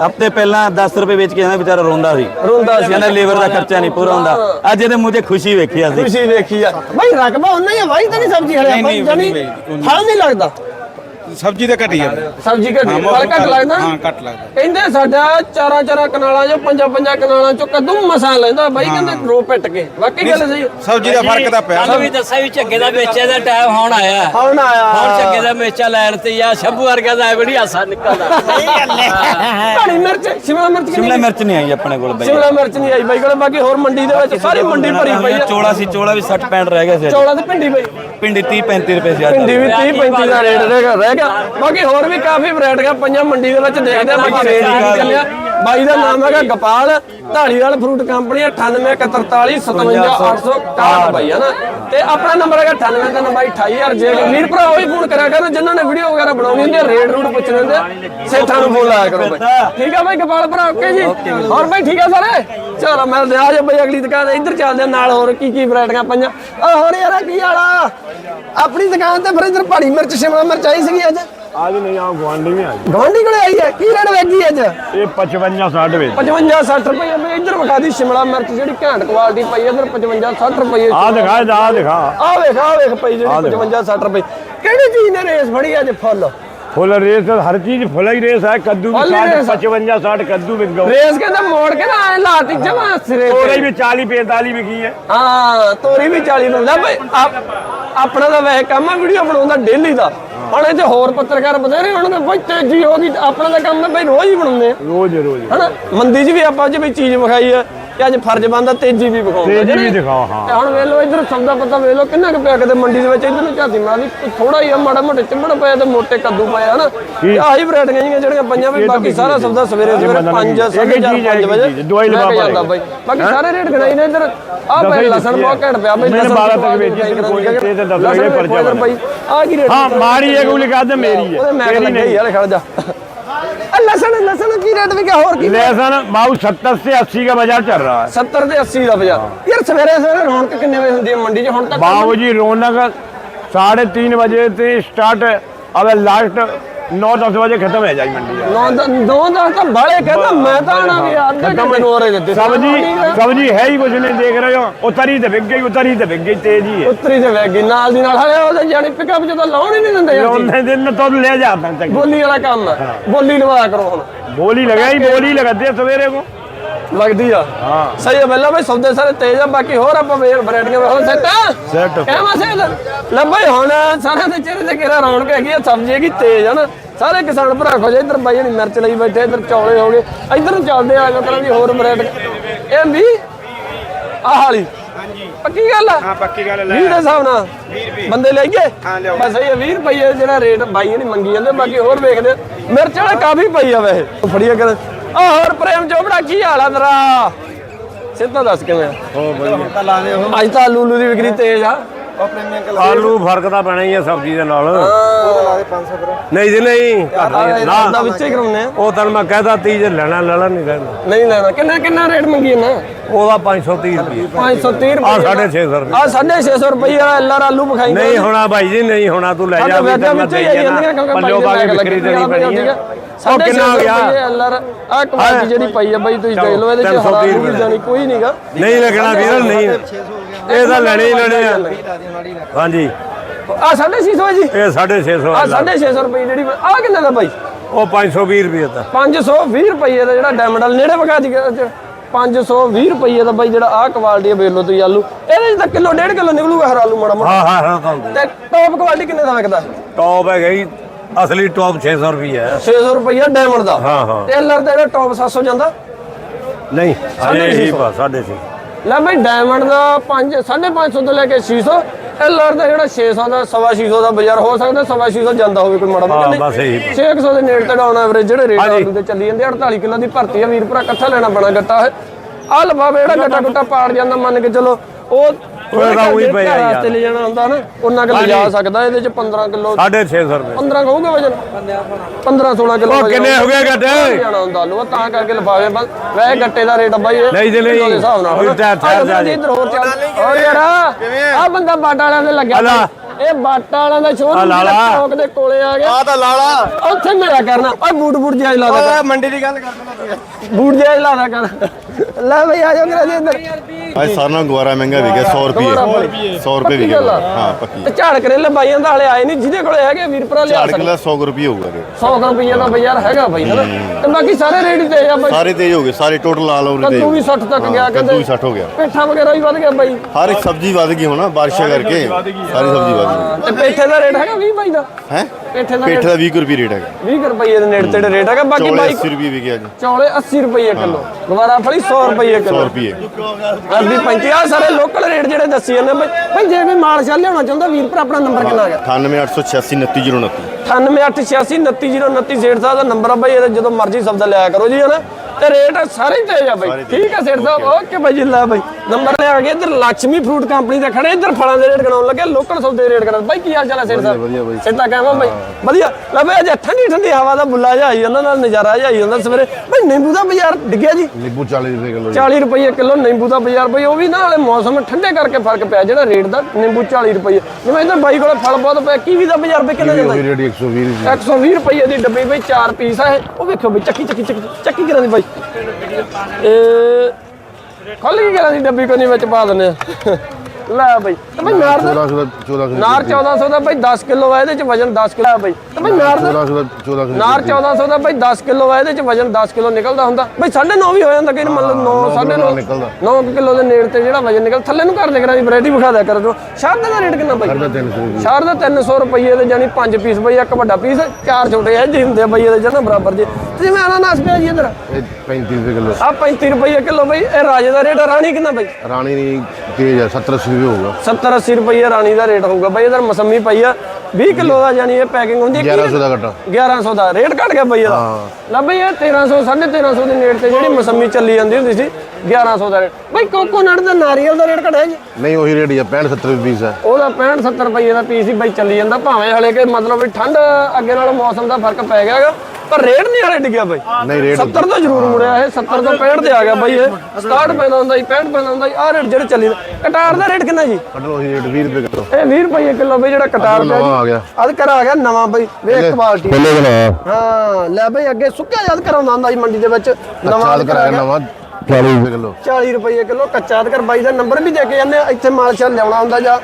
ਹਫ਼ਤੇ ਪਹਿਲਾਂ 10 ਰੁਪਏ ਵੇਚ ਕੇ ਜਾਂਦਾ ਵਿਚਾਰਾ ਰੋਂਦਾ ਸੀ। ਰੋਂਦਾ ਸੀ। ਕਹਿੰਦਾ ਲੇਬਰ ਦਾ ਖਰਚਾ ਨਹੀਂ ਪੂਰਾ ਹੁੰਦਾ। ਅੱਜ ਇਹਦੇ ਮੂੰਹ ਤੇ ਖੁਸ਼ੀ ਵੇਖੀ ਅਸੀਂ। ਖੁਸ਼ੀ ਵੇਖੀ ਆ। ਬਾਈ ਰਕਬਾ ਉਹਨਾਂ ਹੀ ਆ ਤਾਂ ਨਹੀਂ ਸਬਜ਼ੀ ਹਲੇ ਆਪਾਂ ਜਾਨੀ ਫਲ ਨਹੀਂ ਲੱਗਦਾ। ਸਬਜ਼ੀ ਤਾਂ ਘਟੀ ਜਾਂਦੀ। ਸਬਜ਼ੀ ਘੱਟ ਫਲ ਘੱਟ ਲੱਗਦਾ। ਹਾਂ ਘੱਟ ਲੱਗਦਾ। ਕਹਿੰਦੇ ਸਾਡਾ ਚਾਰਾਂ ਚਾਰਾਂ ਕਨਾਲਾਂ ਚੋਂ ਪੰਜਾਂ ਪੰਜਾਂ ਕਨਾਲਾਂ ਚੋਂ ਕੱਦੂ ਮਸਾਂ ਲੈਂਦਾ। ਬਾਈ ਕਹਿੰਦੇ ਰੋ ਪਿੱਟ ਕੇ। ਵਾਕਈ ਗੱਲ ਸਹੀ ਸਬਜ਼ੀ ਦਾ ਫ਼ਰਕ ਤਾਂ ਪਿਆ ਸਾਨੂੰ ਵੀ ਦੱਸਿਆ ਵੀ ਝੱਗੇ ਦਾ ਮੇਚੇ ਦਾ ਟਾਈਮ ਹੁਣ ਆਇਆ। ਹੁਣ ਆਇਆ। ਹੁਣ ਝੱਗੇ ਦਾ ਮੇਚਾ ਲੈਣ ਤੇ ਆ। ਸ਼ੰਭੂ ਵਰਗਾ ਦਾ ਬੜੀ ਆਸਾ ਨਿਕਲਦਾ। ਸਹੀ ਗੱਲ ਕਾਲੀ ਮਿਰਚ ਸ਼ਿਮਲਾ ਮਿਰਚ ਸ਼ਿਮਲਾ ਮਿਰਚ ਨਹੀਂ ਆਈ ਆਪਣੇ ਕੋਲ ਬਾਈ। ਸ਼ਿਮਲਾ ਮਿਰਚ ਨਹੀਂ ਆਈ ਬਾਈ ਕੋਲ। ਬਾਕੀ ਹੋਰ ਮੰਡੀ ਦੇ ਵਿੱਚ ਸਾਰੀ ਮੰਡੀ ਭਰੀ ਪਈ ਆ। ਚੋਲਾ ਸੀ ਚੋਲਾ ਵੀ 60 65 ਰਹਿ ਗਿਆ ਸੀ। ਚੌਲਾਂ ਦੀ ਭਿੰਡੀ ਬਾਈ ਪਿੰਡੀ 30 35 ਰੁਪਏ ਸੀ ਅੱਜ। ਭਿੰਡੀ ਵੀ 30 35 ਦਾ ਰੇਟ ਰਹਿ ਗਿਆ ਰਹਿ ਗਿਆ। ਬਾਕੀ ਹੋਰ ਵੀ ਕਾਫੀ ਵੈਰਾਈਟੀਆਂ ਪਈਆਂ ਮੰਡੀ ਦੇ ਵਿੱਚ ਦੇਖਦੇ ਆ ਬਾਕੀ ਰੇਟ ਚੱਲਿਆ। ਬਾਈ ਦਾ ਨਾਮ ਹੈਗਾ ਗੋਪਾਲ ਢਾਲੀਵਾਲ ਫਰੂਟ ਕੰਪਨੀ 9814457861 ਬਾਈ ਹੈ ਨਾ? ਤੇ ਆਪਣਾ ਨੰਬਰ ਹੈਗਾ 9892 ਜੇ। ਵੀਰ ਭਰਾ ਉਹੀ ਫੋਨ ਕਰਿਆ ਕਰਨ ਜਿਨ੍ਹਾਂ ਨੇ ਵੀਡੀਓ ਵਗੈਰਾ ਬਣਾਉਣੀ ਹੁੰਦੀ ਹੈ ਰੇਟ ਰੂਟ ਪੁੱਛਣੇ ਹੁੰਦੇ ਸੇਠਾਂ ਨੂੰ ਫੋਨ ਲਾਇਆ ਕਰੋ ਬਾਈ। ਠੀਕ ਆ ਬਾਈ ਗੋਪਾਲ ਭਰਾ ਓਕੇ ਜੀ? ਹੋਰ ਬਾਈ ਠੀਕ ਆ ਸਾਰੇ? ਚਲੋ ਮਿਲਦੇ ਆ ਜਾ ਬਾਈ ਅਗਲੀ ਦੁਕਾਨ ਇੱਧਰ ਚੱਲਦੇ ਆ, ਨਾਲ ਹੋਰ ਕੀ ਕੀ ਵੈਰਾਈਟੀਆਂ ਪਈਆਂ ਆ ਹੋਰ ਯਾਰ ਕੀ ਹਾਲਾ ਆਪਣੀ ਦੁਕਾਨ ਤੇ ਫਿਰ ਇੱਧਰ ਪਹਾੜੀ ਮਿਰਚ ਸ਼ਿਮਲਾ ਮਿਰਚ ਆਈ ਸੀਗੀ ਅੱਜ। ਅੱਜ ਨਹੀਂ ਆ ਗਵਾਂਢੀ ਵੀ ਆ ਗਵਾਂਢੀ ਕੋਲੇ ਆਈ ਹੈ ਕੀ ਰੇਟ ਵੇਚੀ ਅੱਜ? ਇਹ 55 60 ਵਿੱਚ। 55 60 ਰੁਪਏ ਮੈਂ ਇੱਧਰ ਵਿਖਾ ਦੀ ਸ਼ਿਮਲਾ ਮਿਰਚ ਜਿਹੜੀ ਘੈਂਟ ਕੁਆਲਿਟੀ ਪਈ ਇੱਧਰ 55 60 ਰੁਪਏ ਆ ਦਿਖਾ ਆ ਦਿਖਾ। ਆ ਵੇਖ ਆ ਵੇਖ ਪਈ ਜਿਹੜੀ 55 60 ਰੁਪਏ। ਕਿਹੜੀ ਚੀਜ਼ ਨੇ ਰੇਸ ਫੜੀ ਅੱਜ? ਫੁੱਲ। ਫੁੱਲ ਰੇਸ ਹਰ ਚੀਜ਼ ਫੁੱਲ ਹੀ ਰੇਸ ਹੈ ਕੱਦੂ ਵੀ ਫੁੱਲ ਹੀ 60 ਰੇਸ। 55 60 ਕੱਦੂ ਵਿਕ ਗਏ ਰੇਸ ਕਹਿੰਦਾ ਮੋੜ ਕੇ ਨਾ ਐ ਲਾਤੀ ਜਮਾ ਸਿਰੇ। ਤੋਰੇ ਵੀ 40 45 ਵਿਕੀ ਹੈ। ਹਾਂ ਤੋਰੀ ਵੀ 40 ਨੂੰ ਲੈ ਆਪਣਾ ਤਾਂ ਵੈਸੇ ਕੰਮ ਆ ਵੀਡੀਓ ਬਣਾਉਂਦਾ ਡੇਲੀ ਦਾ। ਹੁਣ ਤੇ ਹੋਰ ਪੱਤਰਕਾਰ ਬਥੇਰੇ ਹੁਣ ਤਾਂ ਬਈ ਤੇਜ਼ੀ ਹੋ ਗਈ ਆਪਣਾ ਤਾਂ ਕੰਮ ਹੈ ਬਈ ਰੋਜ਼ ਹੀ ਬਣਾਉਂਦੇ ਆ। ਰੋਜ਼ ਰੋਜ਼। ਹਨਾ? ਮੰਦੀ 'ਚ ਵੀ ਆਪਾਂ ਅੱਜ ਵੀ ਚੀਜ਼ ਵਿਖਾਈ ਹੈ ਤੇ ਅੱਜ ਫਰਜ਼ ਬੰਦਾ ਤੇਜ਼ੀ ਵੀ ਵਿਖਾਉਂਦਾ ਤੇਜ਼ੀ ਵੀ ਦਿਖਾਓ ਹਾਂ। ਤੇ ਹੁਣ ਵੇਖ ਲਓ ਇਧਰ ਸੌਦਾ ਪਤਾ ਵੇਖ ਲਓ ਕਿੰਨਾ ਕੁ ਪਿਆ ਕਿਤੇ ਮੰਡੀ ਦੇ ਵਿੱਚ ਇਧਰ ਨੂੰ ਝਾਤੀ ਮਾਰਦੀ ਥੋੜਾ ਹੀ ਆ ਮਾੜਾ ਮੋਟੇ ਚਿੰਬੜ ਪਿਆ ਤੇ ਮੋਟੇ ਕੱਦੂ ਪਏ ਹਨਾ ਆਹੀ ਵੈਰਾਈਟੀਆਂ ਜੀਆਂ ਜਿਹੜੀਆਂ ਪੰਜਾਂ ਵੀ ਬਾਕੀ ਸਾਰਾ ਸੌਦਾ ਸਵੇਰੇ ਸਵੇਰੇ 5 5 ਵਜੇ। ਦਵਾਈ ਲਵਾ ਬਾਈ। ਬਾਕੀ ਸਾਰੇ ਰੇਟ ਗਣਾਈ ਨੇ ਇਧਰ। ਆ ਪੈ ਲਸਣ ਬਹੁਤ ਘਟ ਪਿਆ ਬਈ ਲਸਣ 12 ਤੱਕ ਵੇਚੀ ਤੇ ਤੇ ਦਸ ਪਰ ਜਾ ਬਾਈ ਆ ਕੀ ਰੇਟ ਹਾਂ ਮਾਰੀ ਇਹ ਗੁਲੀ ਕਾਦ ਮੇਰੀ ਹੈ। ਮੇਰੀ ਨਹੀਂ। ਯਾਰ ਖੜ ਜਾ। ਆ ਲਸਣ ਲਸਣ ਕੀ ਰੇਟ ਵੀ ਕਿਆ ਹੋਰ ਕੀ लहसुन बाबू सत्तर से अस्सी का बाजार चल रहा है 70 ਤੇ 80 ਦਾ ਬਾਜ਼ਾਰ ਯਾਰ ਸਵੇਰੇ ਸਵੇਰੇ ਰੌਣਕ ਕਿੰਨੇ ਵਜੇ ਹੁੰਦੀ ਹੈ ਮੰਡੀ 'ਚ ਹੁਣ ਤੱਕ बाबू जी रौनक साढ़े तीन बजे से स्टार्ट अब लास्ट ਨੌ ਦਸ ਵਜੇ ਖਤਮ ਹੈ ਜਾਈ ਮੰਡੀ ਨੌ ਦਾ ਨੌ ਦਾ ਤਾਂ ਬਾਲੇ ਕਹਿੰਦਾ ਮੈਂ ਤਾਂ ਆਣਾ ਵੀ ਅੱਧੇ ਘੰਟੇ ਨੂੰ ਹੋਰੇ ਦਿੱਤੇ। ਸਬਜੀ ਸਬਜੀ ਹੈ ਹੀ ਕੁਝ ਨਹੀਂ ਦੇਖ ਰਹੇ ਹੋ। ਉਤਰੀ ਤੇ ਵਿਗ ਗਈ ਉਤਰੀ ਤੇ ਵਿਕ ਗਈ ਤੇਜ਼ ਹੈ ਉੱਤਰੀ ਤੇ ਵੈਗੀ ਨਾਲ ਦੀ ਨਾਲ ਹਲੇ ਉਹਦੇ ਜਾਨੀ ਪਿਕਅਪ ਚ ਲਾਉਣ ਹੀ ਨਹੀਂ ਦਿੰਦੇ ਯਾਰ ਉਹਨੇ ਦਿਨ ਤੋਂ ਲੈ ਜਾ ਬੋਲੀ ਵਾਲਾ ਕੰਮ ਬੋਲੀ ਲਵਾ ਕਰੋ ਹੁਣ। ਬੋਲੀ ਲਗਾਈ ਬੋਲੀ ਲਗਾਦੇ ਸਵੇਰੇ ਕੋ। ਲੱਗਦੀ ਆ। हाँ ਸਹੀ ਆ ਪਹਿਲਾਂ ਬਈ ਸੌਦੇ ਸਾਰੇ ਤੇਜ਼ ਆ ਬਾਕੀ ਹੋਰ ਆਪਾਂ ਵੇਰ ਵੈਰਾਈਟੀਆਂ ਵੇਖੋ। Set Set। ਕਹਿਵਾ ਸੈੱਟ ਲੈ ਬਈ ਹੁਣ ਸਾਰਿਆਂ ਦੇ ਚਿਹਰੇ ਤੇ ਕਿਹੜਾ ਰੌਣਕ ਹੈਗੀ ਆ ਸਬਜ਼ੀ ਹੈਗੀ ਤੇਜ਼ ਹਨ ਸਾਰੇ ਕਿਸਾਨ ਭਰਾ ਖੋ ਜੇ ਇੱਧਰ ਬਾਈ ਜਣੀ ਮਿਰਚ ਲਈ ਬੈਠੇ ਇੱਧਰ ਚੌਲੇ ਹੋ ਗਏ। ਇੱਧਰ ਨੂੰ ਚੱਲਦੇ ਆ ਜੋ ਤਰ੍ਹਾਂ ਦੀ ਹੋਰ ਵੈਰਾਈਟੀ ਇਹ ਵੀ ਆਹ ਵਾਲੀ। ਪੱਕੀ ਗੱਲ ਆ? ਹਾਂ ਪੱਕੀ ਗੱਲ ਲੈ 20 ਦੇ ਹਿਸਾਬ ਨਾਲ? ਬੰਦੇ ਲੈ ਗਏ ਹਾਂ, ਲਿਆਓ। ਬਸ ਇਹ 20 ਰੁਪਏ ਜਿਹੜਾ ਰੇਟ ਬਾਈ ਨਹੀਂ ਮੰਗੀ ਜਾਂਦੇ ਬਾਕੀ ਹੋਰ ਵੇਖਦੇ। ਮਿਰਚ ਵਾਲਾ ਕਾਫੀ ਪਈ ਆ ਵੈਸੇ। ਫੜੀਏ ਕਰ ਆ ਹੋਰ ਪ੍ਰੇਮ ਚੋਪੜਾ ਕੀ ਹਾਲ ਆ ਤੇਰਾ? ਸਿੱਧਾ ਦੱਸ ਕਿਵੇਂ ਆ? ਅੱਜ ਤਾਂ ਆਲੂ ਉਲੂ ਦੀ ਵਿਕਰੀ ਤੇਜ਼ ਆ। ਆਲੂ ਫ਼ਰਕ ਤਾਂ ਪੈਣਾ ਹੀ ਹੈ ਸਬਜ਼ੀ ਦੇ ਨਾਲ। ਨਹੀਂ ਜੀ ਨਹੀਂ। ਨਾ। ਦਾ ਵਿੱਚ ਹੀ ਕਰਾਉਨੇ ਆ। ਉਹ ਤਨ ਮੈਂ ਕਹਦਾ 30 ਜੇ ਲੈਣਾ ਲੈਣਾ ਨਹੀਂ ਲੈਣਾ। ਨਹੀਂ ਲੈਣਾ। ਕਿੰਨਾ ਕਿੰਨਾ ਰੇਟ ਮੰਗੀ ਨਾ ਉਹਦਾ 530 ਰੁਪਏ। 530 ਆ ਰੁਪਏ 650 ਰੁਪਏ। ਆ 650 ਰੁਪਏ ਆ ਐਲਆਰ ਆਲੂ ਵਿਖਾਈ ਨਹੀਂ ਹੋਣਾ ਭਾਈ ਜੀ ਨਹੀਂ ਹੋਣਾ। ਤੂੰ ਲੈ ਜਾ ਵੀ ਤੇ ਆਈ ਜਾਂਦੀਆਂ ਕਿਉਂਕਿ ਪੱਲਿਓ ਪਾ ਕੇ ਵਿਕਰੀ ਦੇਣੀ ਪੈਣੀ ਹੈ ਉਹ ਕਿੰਨਾ ਹੋ ਗਿਆ? ਐਲਆਰ ਆ ਕੁਆਲਿਟੀ ਜਿਹੜੀ ਪਈ ਆ ਬਾਈ ਤੁਸੀਂ ਦੇਖ ਲਓ ਇਹਦੇ ਚ 330 ਹਰਾ ਜਾਣੀ ਕੋਈ ਨਹੀਂਗਾ ਨਹੀਂ ਲੱਗਣਾ ਵੀਰ ਨਹੀਂ। ਇਹ ਤਾਂ ਲੈਣੇ ਹੀ ਲੈਣੇ ਆ। ਹਾਂਜੀ। ਆ 650 ਜੀ? ਇਹ 650 ਆ 650 ਰੁਪਏ ਜਿਹੜੀ ਆ ਕਿੰਨਾ ਦਾ ਬਾਈ? ਉਹ 520 ਰੁਪਏ ਦਾ। 520 ਰੁਪਏ ਦਾ ਜਿਹੜਾ ਡਾਇਮੰਡ ਵਾਲਾ ਨੇੜੇ ਵਗਾ ਦੀ 520 ਰੁਪਏ ਦਾ ਬਾਈ ਜਿਹੜਾ ਆ ਕੁਆਲਿਟੀ ਵੇਖ ਲਓ ਤੁਸੀਂ ਆਲੂ। ਇਹਦੇ ਚ ਤਾਂ ਕਿਲੋ ਡੇਢ ਕਿਲੋ ਨਿਕਲੂਗਾ ਹਰ ਆਲੂ ਮਾੜਾ ਮੋਟਾ। ਹਾਂ ਹਾਂ ਹਾਂ ਤਾਂ ਟੌਪ ਕੁਆਲਿਟੀ ਕਿੰਨੇ ਦਾ ਵਿਕਦਾ? ਟੌਪ ਹੈ ਗਈ ਅਸਲੀ ਟੌਪ 600 ਰੁਪਏ ਹੈ। 600 ਰੁਪਏ ਡਾਇਮੰਡ ਦਾ। ਹਾਂ, ਹਾਂ। ਐਲਆਰ ਦਾ ਜਿਹੜਾ ਟੌਪ 700 ਜਾਂਦਾ? ਨਹੀਂ ਅਜੇ ਹੀ ਪਾ 650 ਲੈ ਬਈ ਡਾਇਮੰਡ ਦਾ 5 550 ਤੋਂ ਲੈ ਕੇ 600 ਐਲਆਰ ਦਾ ਜਿਹੜਾ 600 ਦਾ 650 ਦਾ ਬਾਜ਼ਾਰ ਹੋ ਸਕਦਾ 650 ਜਾਂਦਾ ਹੋਵੇ ਕੋਈ ਮਾੜਾ ਮੋਟਾ ਬਸ ਇਹੀ। 600 ਦੇ ਨੇੜੇ ਤੇ ਡਾਊਨ ਐਵਰੇਜ ਜਿਹੜੇ ਰੇਟ। ਆਲੂ ਦੇ ਚੱਲੀ ਜਾਂਦੇ 48 ਕਿਲੋ ਦੀ ਭਰਤੀ ਆ ਵੀਰ ਭਰਾ ਇਕੱਠਾ ਲੈਣਾ ਬਣਾ ਗੱਟਾ ਹੈ ਆ ਲਵਾਵੇ ਜਿਹੜਾ ਗੱਟਾ ਗੁੱਟਾ ਪਾੜ ਜਾਂਦਾ ਮੰਨ ਕੇ ਚਲੋ ਉਹ ਉਹ ਤਾਂ ਉਹੀ ਪਿਆ ਯਾਰ। ਰਾਸਤੇ ਲੈ ਜਾਣਾ ਹੁੰਦਾ ਨਾ ਉਹਨਾਂ ਕੁ ਲਿਜਾ ਸਕਦਾ ਇਹਦੇ ਚ 15 ਕਿਲੋ 650 ਰੁਪਏ। 15 ਕਹੋਗੇ ਵਜਨ। 15 16 ਕਿਲੋ ਉਹ ਕਿੰਨੇ ਹੋ ਗਏ ਗੱਟੇ? ਜਾਣਾ ਹੁੰਦਾ ਆਲੂ ਤਾਂ ਕਰਕੇ ਲਫਾਵੇ ਬਸ। ਵੈਸੇ ਗੱਟੇ ਦਾ ਰੇਟ ਇਹ ਨਹੀਂ ਜੀ, ਨਹੀਂ। ਕਿਲੋ ਦੇ ਹਿਸਾਬ ਨਾਲ ਠਹਿਰ, ਆਹ ਬੰਦਾ ਠਹਿਰ। ਇੱਧਰ ਹੋਰ ਚੱਲ। ਹੋਰ ਯਾਰ ਆ ਬੰਦਾ ਬਾਟਾ ਵਾਲਿਆਂ ਦੇ ਲੱਗਿਆ। ਇਹ ਬਾਟਾ ਵਾਲਿਆਂ ਦਾ ਲਾਲਾ। ਚੌਕ ਦੇ ਕੋਲੇ ਆ ਗਿਆ। ਆ ਤਾਂ ਲਾਲਾ। ਉੱਥੇ ਮੇਰਾ ਕਰਨਾ। ਓਏ ਬੂਟ ਬੂਟ ਜਿਹਾ ਲਾ ਦੇ। ਮੰਡੀ ਦੀ ਗੱਲ ਕਰਦਾ ਬੂਟ ਜਿਹਾ ਲਾ ਦਾ ਕਰ। ਲੈ ਬਈ ਆ ਜਾਓ ਜੀ ਇੱਧਰ ਅੱਜ ਸਾਰਾ ਨਾਲ ਗੁਆਰਾ ਮਹਿੰਗਾ ਵਿਕਿਆ 100 ਰੁਪਏ 100 ਰੁਪਏ ਵਿਕਿਆ ਹਾਂ ਪੱਕੀ ਤੇ ਝਾੜ ਕਰੇਲੇ ਬਾਈਆਂ ਦਾ ਹਲੇ ਆਏ ਨਹੀਂ ਜਿਹਦੇ ਕੋਲੇ ਹੈਗੇ ਵੀਰ ਭਰਾ ਲਿਆ ਝਾੜ ਸਕਦੇ। ਕਿਲਾ 100 ਰੁਪਏ ਹੋਊਗਾ ਰੇਟ 100 ਰੁਪਏ ਦਾ ਬਾਜ਼ਾਰ ਹੈਗਾ ਬਾਈ ਹਨਾ? ਤੇ ਬਾਕੀ ਸਾਰੇ ਰੇਟ ਹੀ ਤੇ ਆ ਬਾਈ। ਸਾਰੇ ਤੇਜ਼ ਹੋ ਗਏ ਸਾਰੇ ਟੋਟਲ ਆਲ ਓਵਰ ਤੇਜ਼ ਕੱਦੂ ਵੀ 60 ਤੱਕ ਗਿਆ ਕੱਦੂ ਵੀ 60 ਹੋ ਗਿਆ। ਪੇਠਾ ਵਗੈਰਾ ਵੀ ਵੱਧ ਗਿਆ ਬਾਈ। ਹਰ ਇੱਕ ਸਬਜ਼ੀ ਵੱਧ ਗਈ ਹੋਣਾ ਬਾਰਿਸ਼ਾਂ ਕਰਕੇ। ਸਾਰੀ ਸਬਜ਼ੀ ਵੱਧ ਗਈ। ਤੇ ਪੇਠੇ ਦਾ ਰੇਟ ਹੈਗਾ 20 ਬਾਈ ਦਾ? ਹੈ? ਪੇਠੇ ਦਾ ਪੇਠੇ ਦਾ 20 ਰੁਪਏ ਰੇਟ ਹੈਗਾ। 20 ਰੁਪਏ ਦੇ ਨੇੜੇ ਤੇੜੇ ਰੇਟ ਹੈਗਾ ਬਾਕੀ ਚੌਲੇ ਬਾਈ 80 ਰੁਪਏ ਵਿਕਿਆ ਜੀ। ਚੌਲੇ 80 ਰੁਪਏ ਕਿਲੋ। ਗਵਾਰਾ ਫੜੀ 100 ਰੁਪਏ 100 ਕਿਲੋ। ਰੁਪਏ ਅਰਬੀ 35 ਆ ਸਾਰੇ ਲੋਕਲ ਰੇਟ ਜਿਹੜੇ ਦੱਸੀ ਜਾਂਦੇ ਬਾਈ ਬਾਈ ਜੇ ਕੋਈ ਮਾਲ ਸ਼ਾਲ ਲਿਆਉਣਾ ਚਾਹੁੰਦਾ ਵੀਰ ਭਰਾ ਆਪਣਾ ਨੰਬਰ ਕਿੰਨਾ ਹੈਗਾ 98886 29029 98868929 ਸੇਠ ਸਾਹਿਬ ਦਾ ਨੰਬਰ ਆ ਬਾਈ ਇਹਦਾ ਜਦੋਂ ਮਰਜ਼ੀ ਸਬਦਾ ਲਿਆ ਕਰੋ ਜੀ ਹਨਾ? ਤੇ ਰੇਟ ਸਾਰੇ ਤੇਜ਼ ਆ ਬਾਈ। ਠੀਕ ਆ ਸੇਠ ਸਾਹਿਬ? ਓਕੇ ਬਾਈ ਜੀ ਲੈ ਬਾਈ। ਨੰਬਰ ਲੈ ਆ ਗਿਆ ਇੱਧਰ ਲక్ష్ਮੀ ਫਰੂਟ ਕੰਪਨੀ ਦਾ ਖੜੇ। ਇੱਧਰ ਫਲਾਂ ਦੇ ਰੇਟ ਗਣਾਉਣ ਲੱਗੇ ਲੋਕਲ ਸੌਦੇ ਰੇਟ ਕਰਾਂ ਬਾਈ ਕੀ ਹਾਲ ਚਾਲ ਹੈ ਸੇਠ ਸਾਹਿਬ। ਸਿੱਧਾ ਕਹਿਵਾ ਬਾਈ। ਵਧੀਆ। ਲੈ ਬਾਈ ਅੱਜ ਠੰਡੀ ਠੰਡੀ ਹਵਾ ਦਾ ਬੁੱਲਾ ਜਿਹਾ ਆਈ ਜਾਂਦਾ ਨਾਲ ਨਜ਼ਾਰਾ ਜਿਹਾ ਆਈ ਜਾਂਦਾ ਸਵੇਰੇ। ਬਾਈ ਨਿੰਬੂ ਦਾ ਬਾਜ਼ਾਰ ਡਿੱਗਿਆ ਜੀ। ਨਿੰਬੂ 40 ਰੁਪਏ ਕਿਲੋ 40 ਰੁਪਏ ਕਿਲੋ ਨਿੰਬੂ ਦਾ ਬਾਜ਼ਾਰ। ਬਈ ਉਹ ਵੀ ਨਾ ਮੌਸਮ ਠੰਡੇ ਕਰਕੇ ਫ਼ਰਕ ਪਿਆ ਜਿਹੜਾ ਰੇਟ ਦਾ ਨਿੰਬੂ 40 ਰੁਪਏ ਜਿਵੇਂ ਇਧਰ ਬਾਈ ਕੋਲੇ ਫਲ ਬਹੁਤ ਪਿਆ ਕੀਵੀ ਦਾ ਬਾਜ਼ਾਰ ਬਈ ਕਿੰਨਾ ਜਾਂਦਾ? ਰੇਟ 120 120 ਰੁਪਏ ਦੀ ਡੱਬੀ ਬਈ 4 ਪੀਸ ਆ ਉਹ ਵੇਖੋ ਬਈ ਚੱਕੀ ਚੱਕੀ ਚੱਕੀ ਚੱਕੀ ਕਰਾਂ ਦੀ ਬਾਈ? ਇਹ ਖੁੱਲ ਗਈ ਕਰਾਂ ਦੀ ਡੱਬੀ ਕੋਈ ਨਹੀਂ ਵਿੱਚ ਪਾ ਦਿੰਨੇ ਆ। ਲੈ ਬਈ। ਤੇ ਬਈ ਨਾਰ ਦਾ 1400 1400 ਨਾਰ 1400 ਦਾ ਬਈ 10 ਕਿਲੋ ਆ ਇਹਦੇ ਚ ਵਜਨ 10 ਕਿਲੋ। ਆ ਬਈ। ਤੇ ਬਈ ਨਾਰ ਦਾ 1400 1400 ਨਾਰ 1400 ਦਾ ਬਈ 10 ਕਿਲੋ ਆ ਇਹਦੇ ਚ ਵਜਨ 10 ਕਿਲੋ ਨਿਕਲਦਾ ਹੁੰਦਾ। ਬਈ 9.5 ਵੀ ਹੋ ਜਾਂਦਾ ਕਿ ਮਤਲਬ 9 9.5 ਨਿਕਲਦਾ। 9 ਕਿਲੋ ਦੇ ਨੇੜੇ ਤੇ ਜਿਹੜਾ ਵਜਨ ਨਿਕਲ ਥੱਲੇ ਨੂੰ ਕਰ ਦੇ ਕਰਾਂ ਦੀ ਵੈਰਾਈਟੀ ਵਿਖਾ ਦਿਆ ਕਰੋ ਸ਼ਾਰ ਦਾ ਰੇਟ ਕਿੰਨਾ ਬਈ? ਸਾਡਾ 300 ਸ਼ਾਰ ਦਾ 300 ਰੁਪਏ ਦੇ ਜਾਨੀ 5 ਪੀਸ ਬਈ ਇੱਕ ਵੱਡਾ ਪੀਸ ਚਾਰ ਛੋਟੇ ਐ ਜੀ ਹੁੰਦੇ ਆ ਬਈ ਇਹਦੇ ਜਨਾ ਬਰਾਬਰ ਜੇ। ਜਿਵੇਂ ਅਨਾਨਾਸ ਪਿਆ ਜੀ ਇਧਰ। ਇਹ 35 ਰੁਪਏ ਕਿਲੋ। ਆ 35 ਰੁਪਏ ਕਿਲੋ ਬਈ ਇਹ ਰਾਜੇ ਦਾ ਰੇਟ ਰਾਣੀ ਕਿੰਨਾ ਬਈ? ਰਾਣੀ ਨਹੀਂ ਤੇਜ਼ ਹੈ 70 80 ਰੁਪਏ ਹੋਊਗਾ। 70 80 ਰੁਪਏ ਰਾਣੀ ਦਾ ਰੇਟ ਹੋਊਗਾ ਬਈ ਇਧਰ ਮਸੰਮੀ ਪਈ ਆ 20 ਕਿਲੋ ਦਾ ਜਾਨੀ ਇਹ ਪੈਕਿੰਗ ਹੁੰਦੀ ਹੈ ਕੀ 1100 ਦਾ ਘਟਾ। 1100 ਦਾ ਰੇਟ ਘਟ ਗਿਆ ਬਈ ਇਹਦਾ। ਲੈ ਬਈ ਇਹ 1300 1350 ਦੇ ਨੇੜੇ ਤੇ ਜਿਹੜੀ ਮਸੰਮੀ ਚੱਲੀ ਜਾਂਦੀ ਹੁੰਦੀ ਸੀ 1100 ਦਾ ਰੇਟ। ਬਈ ਕੋਕੋਨਟ ਦਾ ਨਾਰੀਅਲ ਦਾ ਰੇਟ ਘਟਿਆ ਜੀ। ਨਹੀਂ ਉਹੀ ਰੇਟ ਹੀ ਆ 65 70 ਰੁਪਏ ਪੀਸ ਹੈ ਉਹਦਾ 65 70 ਰੁਪਏ ਦਾ ਪੀਸ ਹੀ ਬਈ ਚੱਲੀ ਜਾਂਦਾ ਭਾਵੇਂ ਹਲੇ ਕਿ ਮਤਲਬ ਵੀ ਠੰਡ ਅੱਗੇ ਨਾਲੋਂ ਮੌਸਮ ਦਾ ਫ਼ਰਕ ਪੈ ਗਿਆ ਹੈਗਾ ਪਰ ਰੇਟ ਨਹੀਂ ਹਲੇ ਡਿੱਗਿਆ ਬਈ। ਨਹੀਂ ਰੇਟ 70 ਤੋਂ ਜ਼ਰੂਰ ਮੁੜਿਆ ਇਹ 70 ਤੋਂ 65 ਤੇ ਆ ਗਿਆ ਬਈ ਇਹ। 67 ਪੈਂਦਾ ਹੁੰਦਾ ਜੀ 65 ਪੈਂਦਾ ਹੁੰਦਾ ਜੀ। ਆਹ ਰੇਟ ਜਿਹੜੇ ਚੱਲੀ। ਕਟਾਰ ਦਾ ਰੇਟ ਕਿੰਨਾ ਜੀ? ਕੱਢ ਲਓ ਰੇਟ 20 ਰੁਪਏ ਕਿਲੋ ਇਹ 20 ਰੁਪਏ ਕਿਲੋ ਬਈ ਜਿਹੜਾ ਕਟਾਰ ਨਵਾਂ ਆ ਗਿਆ। ਅੱਜ ਕਰ ਆ ਗਿਆ ਨਵਾਂ ਬਈ। ਵੇਖ ਕੁਆਲਿਟੀ ਕਿਲੋ ਦਾ ਹਾਂ ਲੈ ਬਈ ਅੱਗੇ ਸੁੱਕਿਆ ਯਾਦ ਕਰਾਉਂਦਾ ਹੁੰਦਾ ਜੀ ਮੰਡੀ ਦੇ ਵਿੱਚ। ਨਵਾਂ ਚਾਲ ਅੱਜ ਕਰਾਇਆ ਨਵਾਂ। 40 ਰੁਪਏ ਕਿਲੋ। 40 ਰੁਪਏ ਕਿਲੋ ਕੱਚਾ ਅਦਕਰ ਬਾਈ ਦਾ ਨੰਬਰ ਵੀ ਦੇ ਕੇ ਜਾਂਦੇ ਆ। ਇੱਥੇ ਮਾਲ ਸ਼ਾਲ ਲਿਆਉਣਾ ਹੁੰਦਾ ਜਾਂ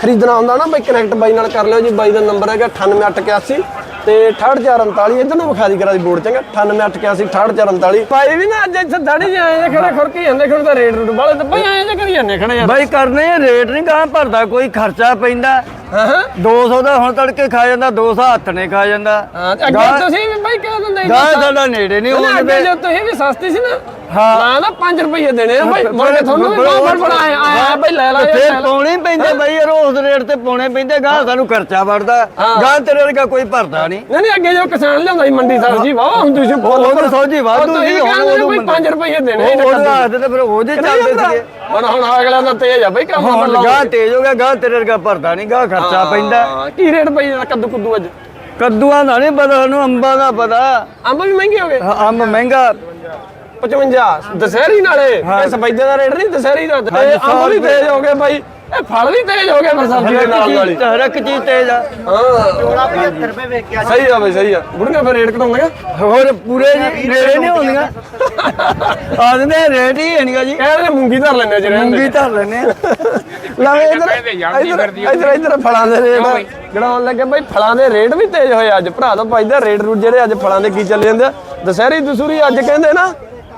ਖਰੀਦਣਾ ਹੁੰਦਾ ਨਾ ਬਾਈ ਕਨੈਕਟ ਬਾਈ ਨਾਲ ਕਰ ਲਿਓ ਜੀ। ਬਾਈ ਦਾ ਨੰਬਰ ਹੈਗਾ 98881 ਤੇ 68439 ਇਧਰ ਨੂੰ ਵਿਖਾ ਦੀ ਕਰਾ ਦੀ ਬੋਰਡ ਚੰਗਾ। 98881 68439 ਭਾਈ ਵੀ ਨਾ ਅੱਜ ਇੱਥੇ ਦਾੜੀ ਜੇ ਆਏ ਜੇ ਖੜੇ ਖੁਰਕੀ ਜਾਂਦੇ ਖੜੇ ਤਾਂ ਰੇਟ ਰੂਟ ਵਾਲੇ ਤੇ ਭਾਈ ਆਏ ਜੇ ਕਰੀ ਜਾਂਦੇ ਖੜੇ ਯਾਰ ਬਾਈ ਕਰਨੇ ਆ, ਰੇਟ ਨਹੀਂ ਗਾਂ ਭਰਦਾ ਕੋਈ ਖਰਚਾ ਪੈਂਦਾ। ਹਾਂ ਹਾਂ। 200 ਦਾ ਹੁਣ ਤੜਕੇ ਖਾ ਜਾਂਦਾ 200 ਹੱਥ ਨੇ ਖਾ ਜਾਂਦਾ। ਹਾਂ, ਅੱਗੇ ਤੁਸੀਂ ਵੀ ਬਾਈ ਕਹਿ ਦਿੰਦੇ ਗਾਂ ਸਾਡਾ ਨੇੜੇ ਨਹੀਂ ਅੱਗੇ ਜੋ ਤੁਸੀਂ ਵੀ ਸਸਤੀ ਸੀ ਨਾ ਹਾਂ। ਨਾ ਨਾ 5 ਰੁਪਏ ਦੇਣੇ ਆ ਬਾਈ। ਮੁੜ ਕੇ ਤੁਹਾਨੂੰ ਵੀ ਬਹੁਤ ਬੜਾ ਆਇਆ ਬਾਈ ਲੈ ਲਾ ਫੇਰ। ਪਾਉਣੇ ਪੈਂਦੇ ਬਾਈ ਯਾਰ ਉਸ ਰੇਟ ਤੇ ਪਾਉਣੇ ਪੈਂਦੇ ਗਾਂ ਸਾਨੂੰ ਖਰਚਾ ਵੜਦਾ ਗਾਂ ਤੇਰੇ ਵਰਗਾ ਕੋਈ ਭਰਦਾ ਨਹੀਂ। ਨਹੀਂ ਨਹੀਂ ਅੱਗੇ ਜੋ ਕਿਸਾਨ ਲਿਆਉਂਦਾ ਸੀ ਮੰਡੀ ਸਬਜ਼ੀ ਵਾਹ ਹੁਣ ਤੁਸੀਂ ਬੋਲ ਤਾਂ ਸੌਜੀ ਵਾਧੂ ਸੀ, ਹੁਣ ਬੰਦਾ- 5 ਰੁਪਏ ਦੇਣੇ ਉਹ ਹੱਥ ਤੇ ਫਿਰ ਉਹਦੇ ਚੱਲਦੇ ਸੀਗੇ। ਹੁਣ ਹੁਣ ਅਗਲਾ ਦਾ ਤੇਜ਼ ਆ ਬਈ ਕੰਮ ਹੁਣ ਗਾਂ ਤੇਜ਼ ਹੋ ਗਿਆ ਗਾਂ ਤੇਰੇ ਵਰਗਾ ਭਰਦਾ ਨਹੀਂ ਗਾਂ ਖਰਚਾ ਪੈਂਦਾ। ਕੀ ਰੇਟ ਪਈ ਜਾਂਦਾ ਕੱਦੂ ਕੁੱਦੂ ਅੱਜ? ਕੱਦੂਆਂ ਦਾ ਨਹੀਂ ਪਤਾ ਸਾਨੂੰ ਅੰਬਾਂ ਦਾ ਪਤਾ। ਅੰਬ ਵੀ ਮਹਿੰਗੇ ਹੋ ਗਏ? ਹਾਂ, ਅੰਬ ਮਹਿੰਗਾ। 55 ਦਸ਼ਹਿਰੀ ਨਾਲੇ। ਇਹ ਸਫੈਦੇ ਦਾ ਰੇਟ ਨਹੀਂ ਦਸ਼ਹਿਰੀ ਦਾ। ਇਹ ਅੰਬ ਵੀ ਤੇਜ਼ ਹੋ ਗਏ ਬਾਈ। ਇਹ ਫਲ ਵੀ ਤੇਜ਼ ਹੋ ਗਏ ਫਿਰ ਸਬਜ਼ੀ ਦੇ ਨਾਲ ਨਾਲ। ਹਰ ਇੱਕ ਚੀਜ਼ ਤੇਜ਼ ਆ। ਹਾਂ ਸਹੀ ਆ ਬਈ ਸਹੀ ਆ। ਬੁੜੀਆਂ ਫਿਰ ਰੇਟ ਘਟਾਉਂਦੇ ਹੋਰ ਪੂਰੇ ਜੀ ਨੇੜੇ ਨਹੀਂ ਹੁੰਦੀਆਂ। ਆਦਨੇ ਰੇਟ ਹੀ ਨਹੀਂਗਾ ਜੀ। ਕਹਿੰਦੇ ਮੂੰਗੀ ਧਰ ਲੈਣੇ ਜਿਹੜੇ ਮੂੰਗੀ ਧਰ ਆ। ਲਵੇ ਇਧਰ ਇਧਰ ਇਧਰ ਫਲਾਂ ਦੇ ਰੇਟ ਗਣਾਉਣ ਲੱਗੇ ਬਈ ਫਲਾਂ ਦੇ ਰੇਟ ਵੀ ਤੇਜ਼ ਹੋਏ ਅੱਜ। ਭਰਾ ਤੋਂ ਭਾਈ ਦਾ ਰੇਟ ਰੂਟ ਜਿਹੜੇ ਅੱਜ ਫਲਾਂ ਦੇ ਕੀ ਚੱਲੇ ਜਾਂਦੇ ਆ? ਦਸ਼ਹਿਰੀ ਦਸੂਰੀ ਅੱਜ ਕਹਿੰਦੇ ਨਾ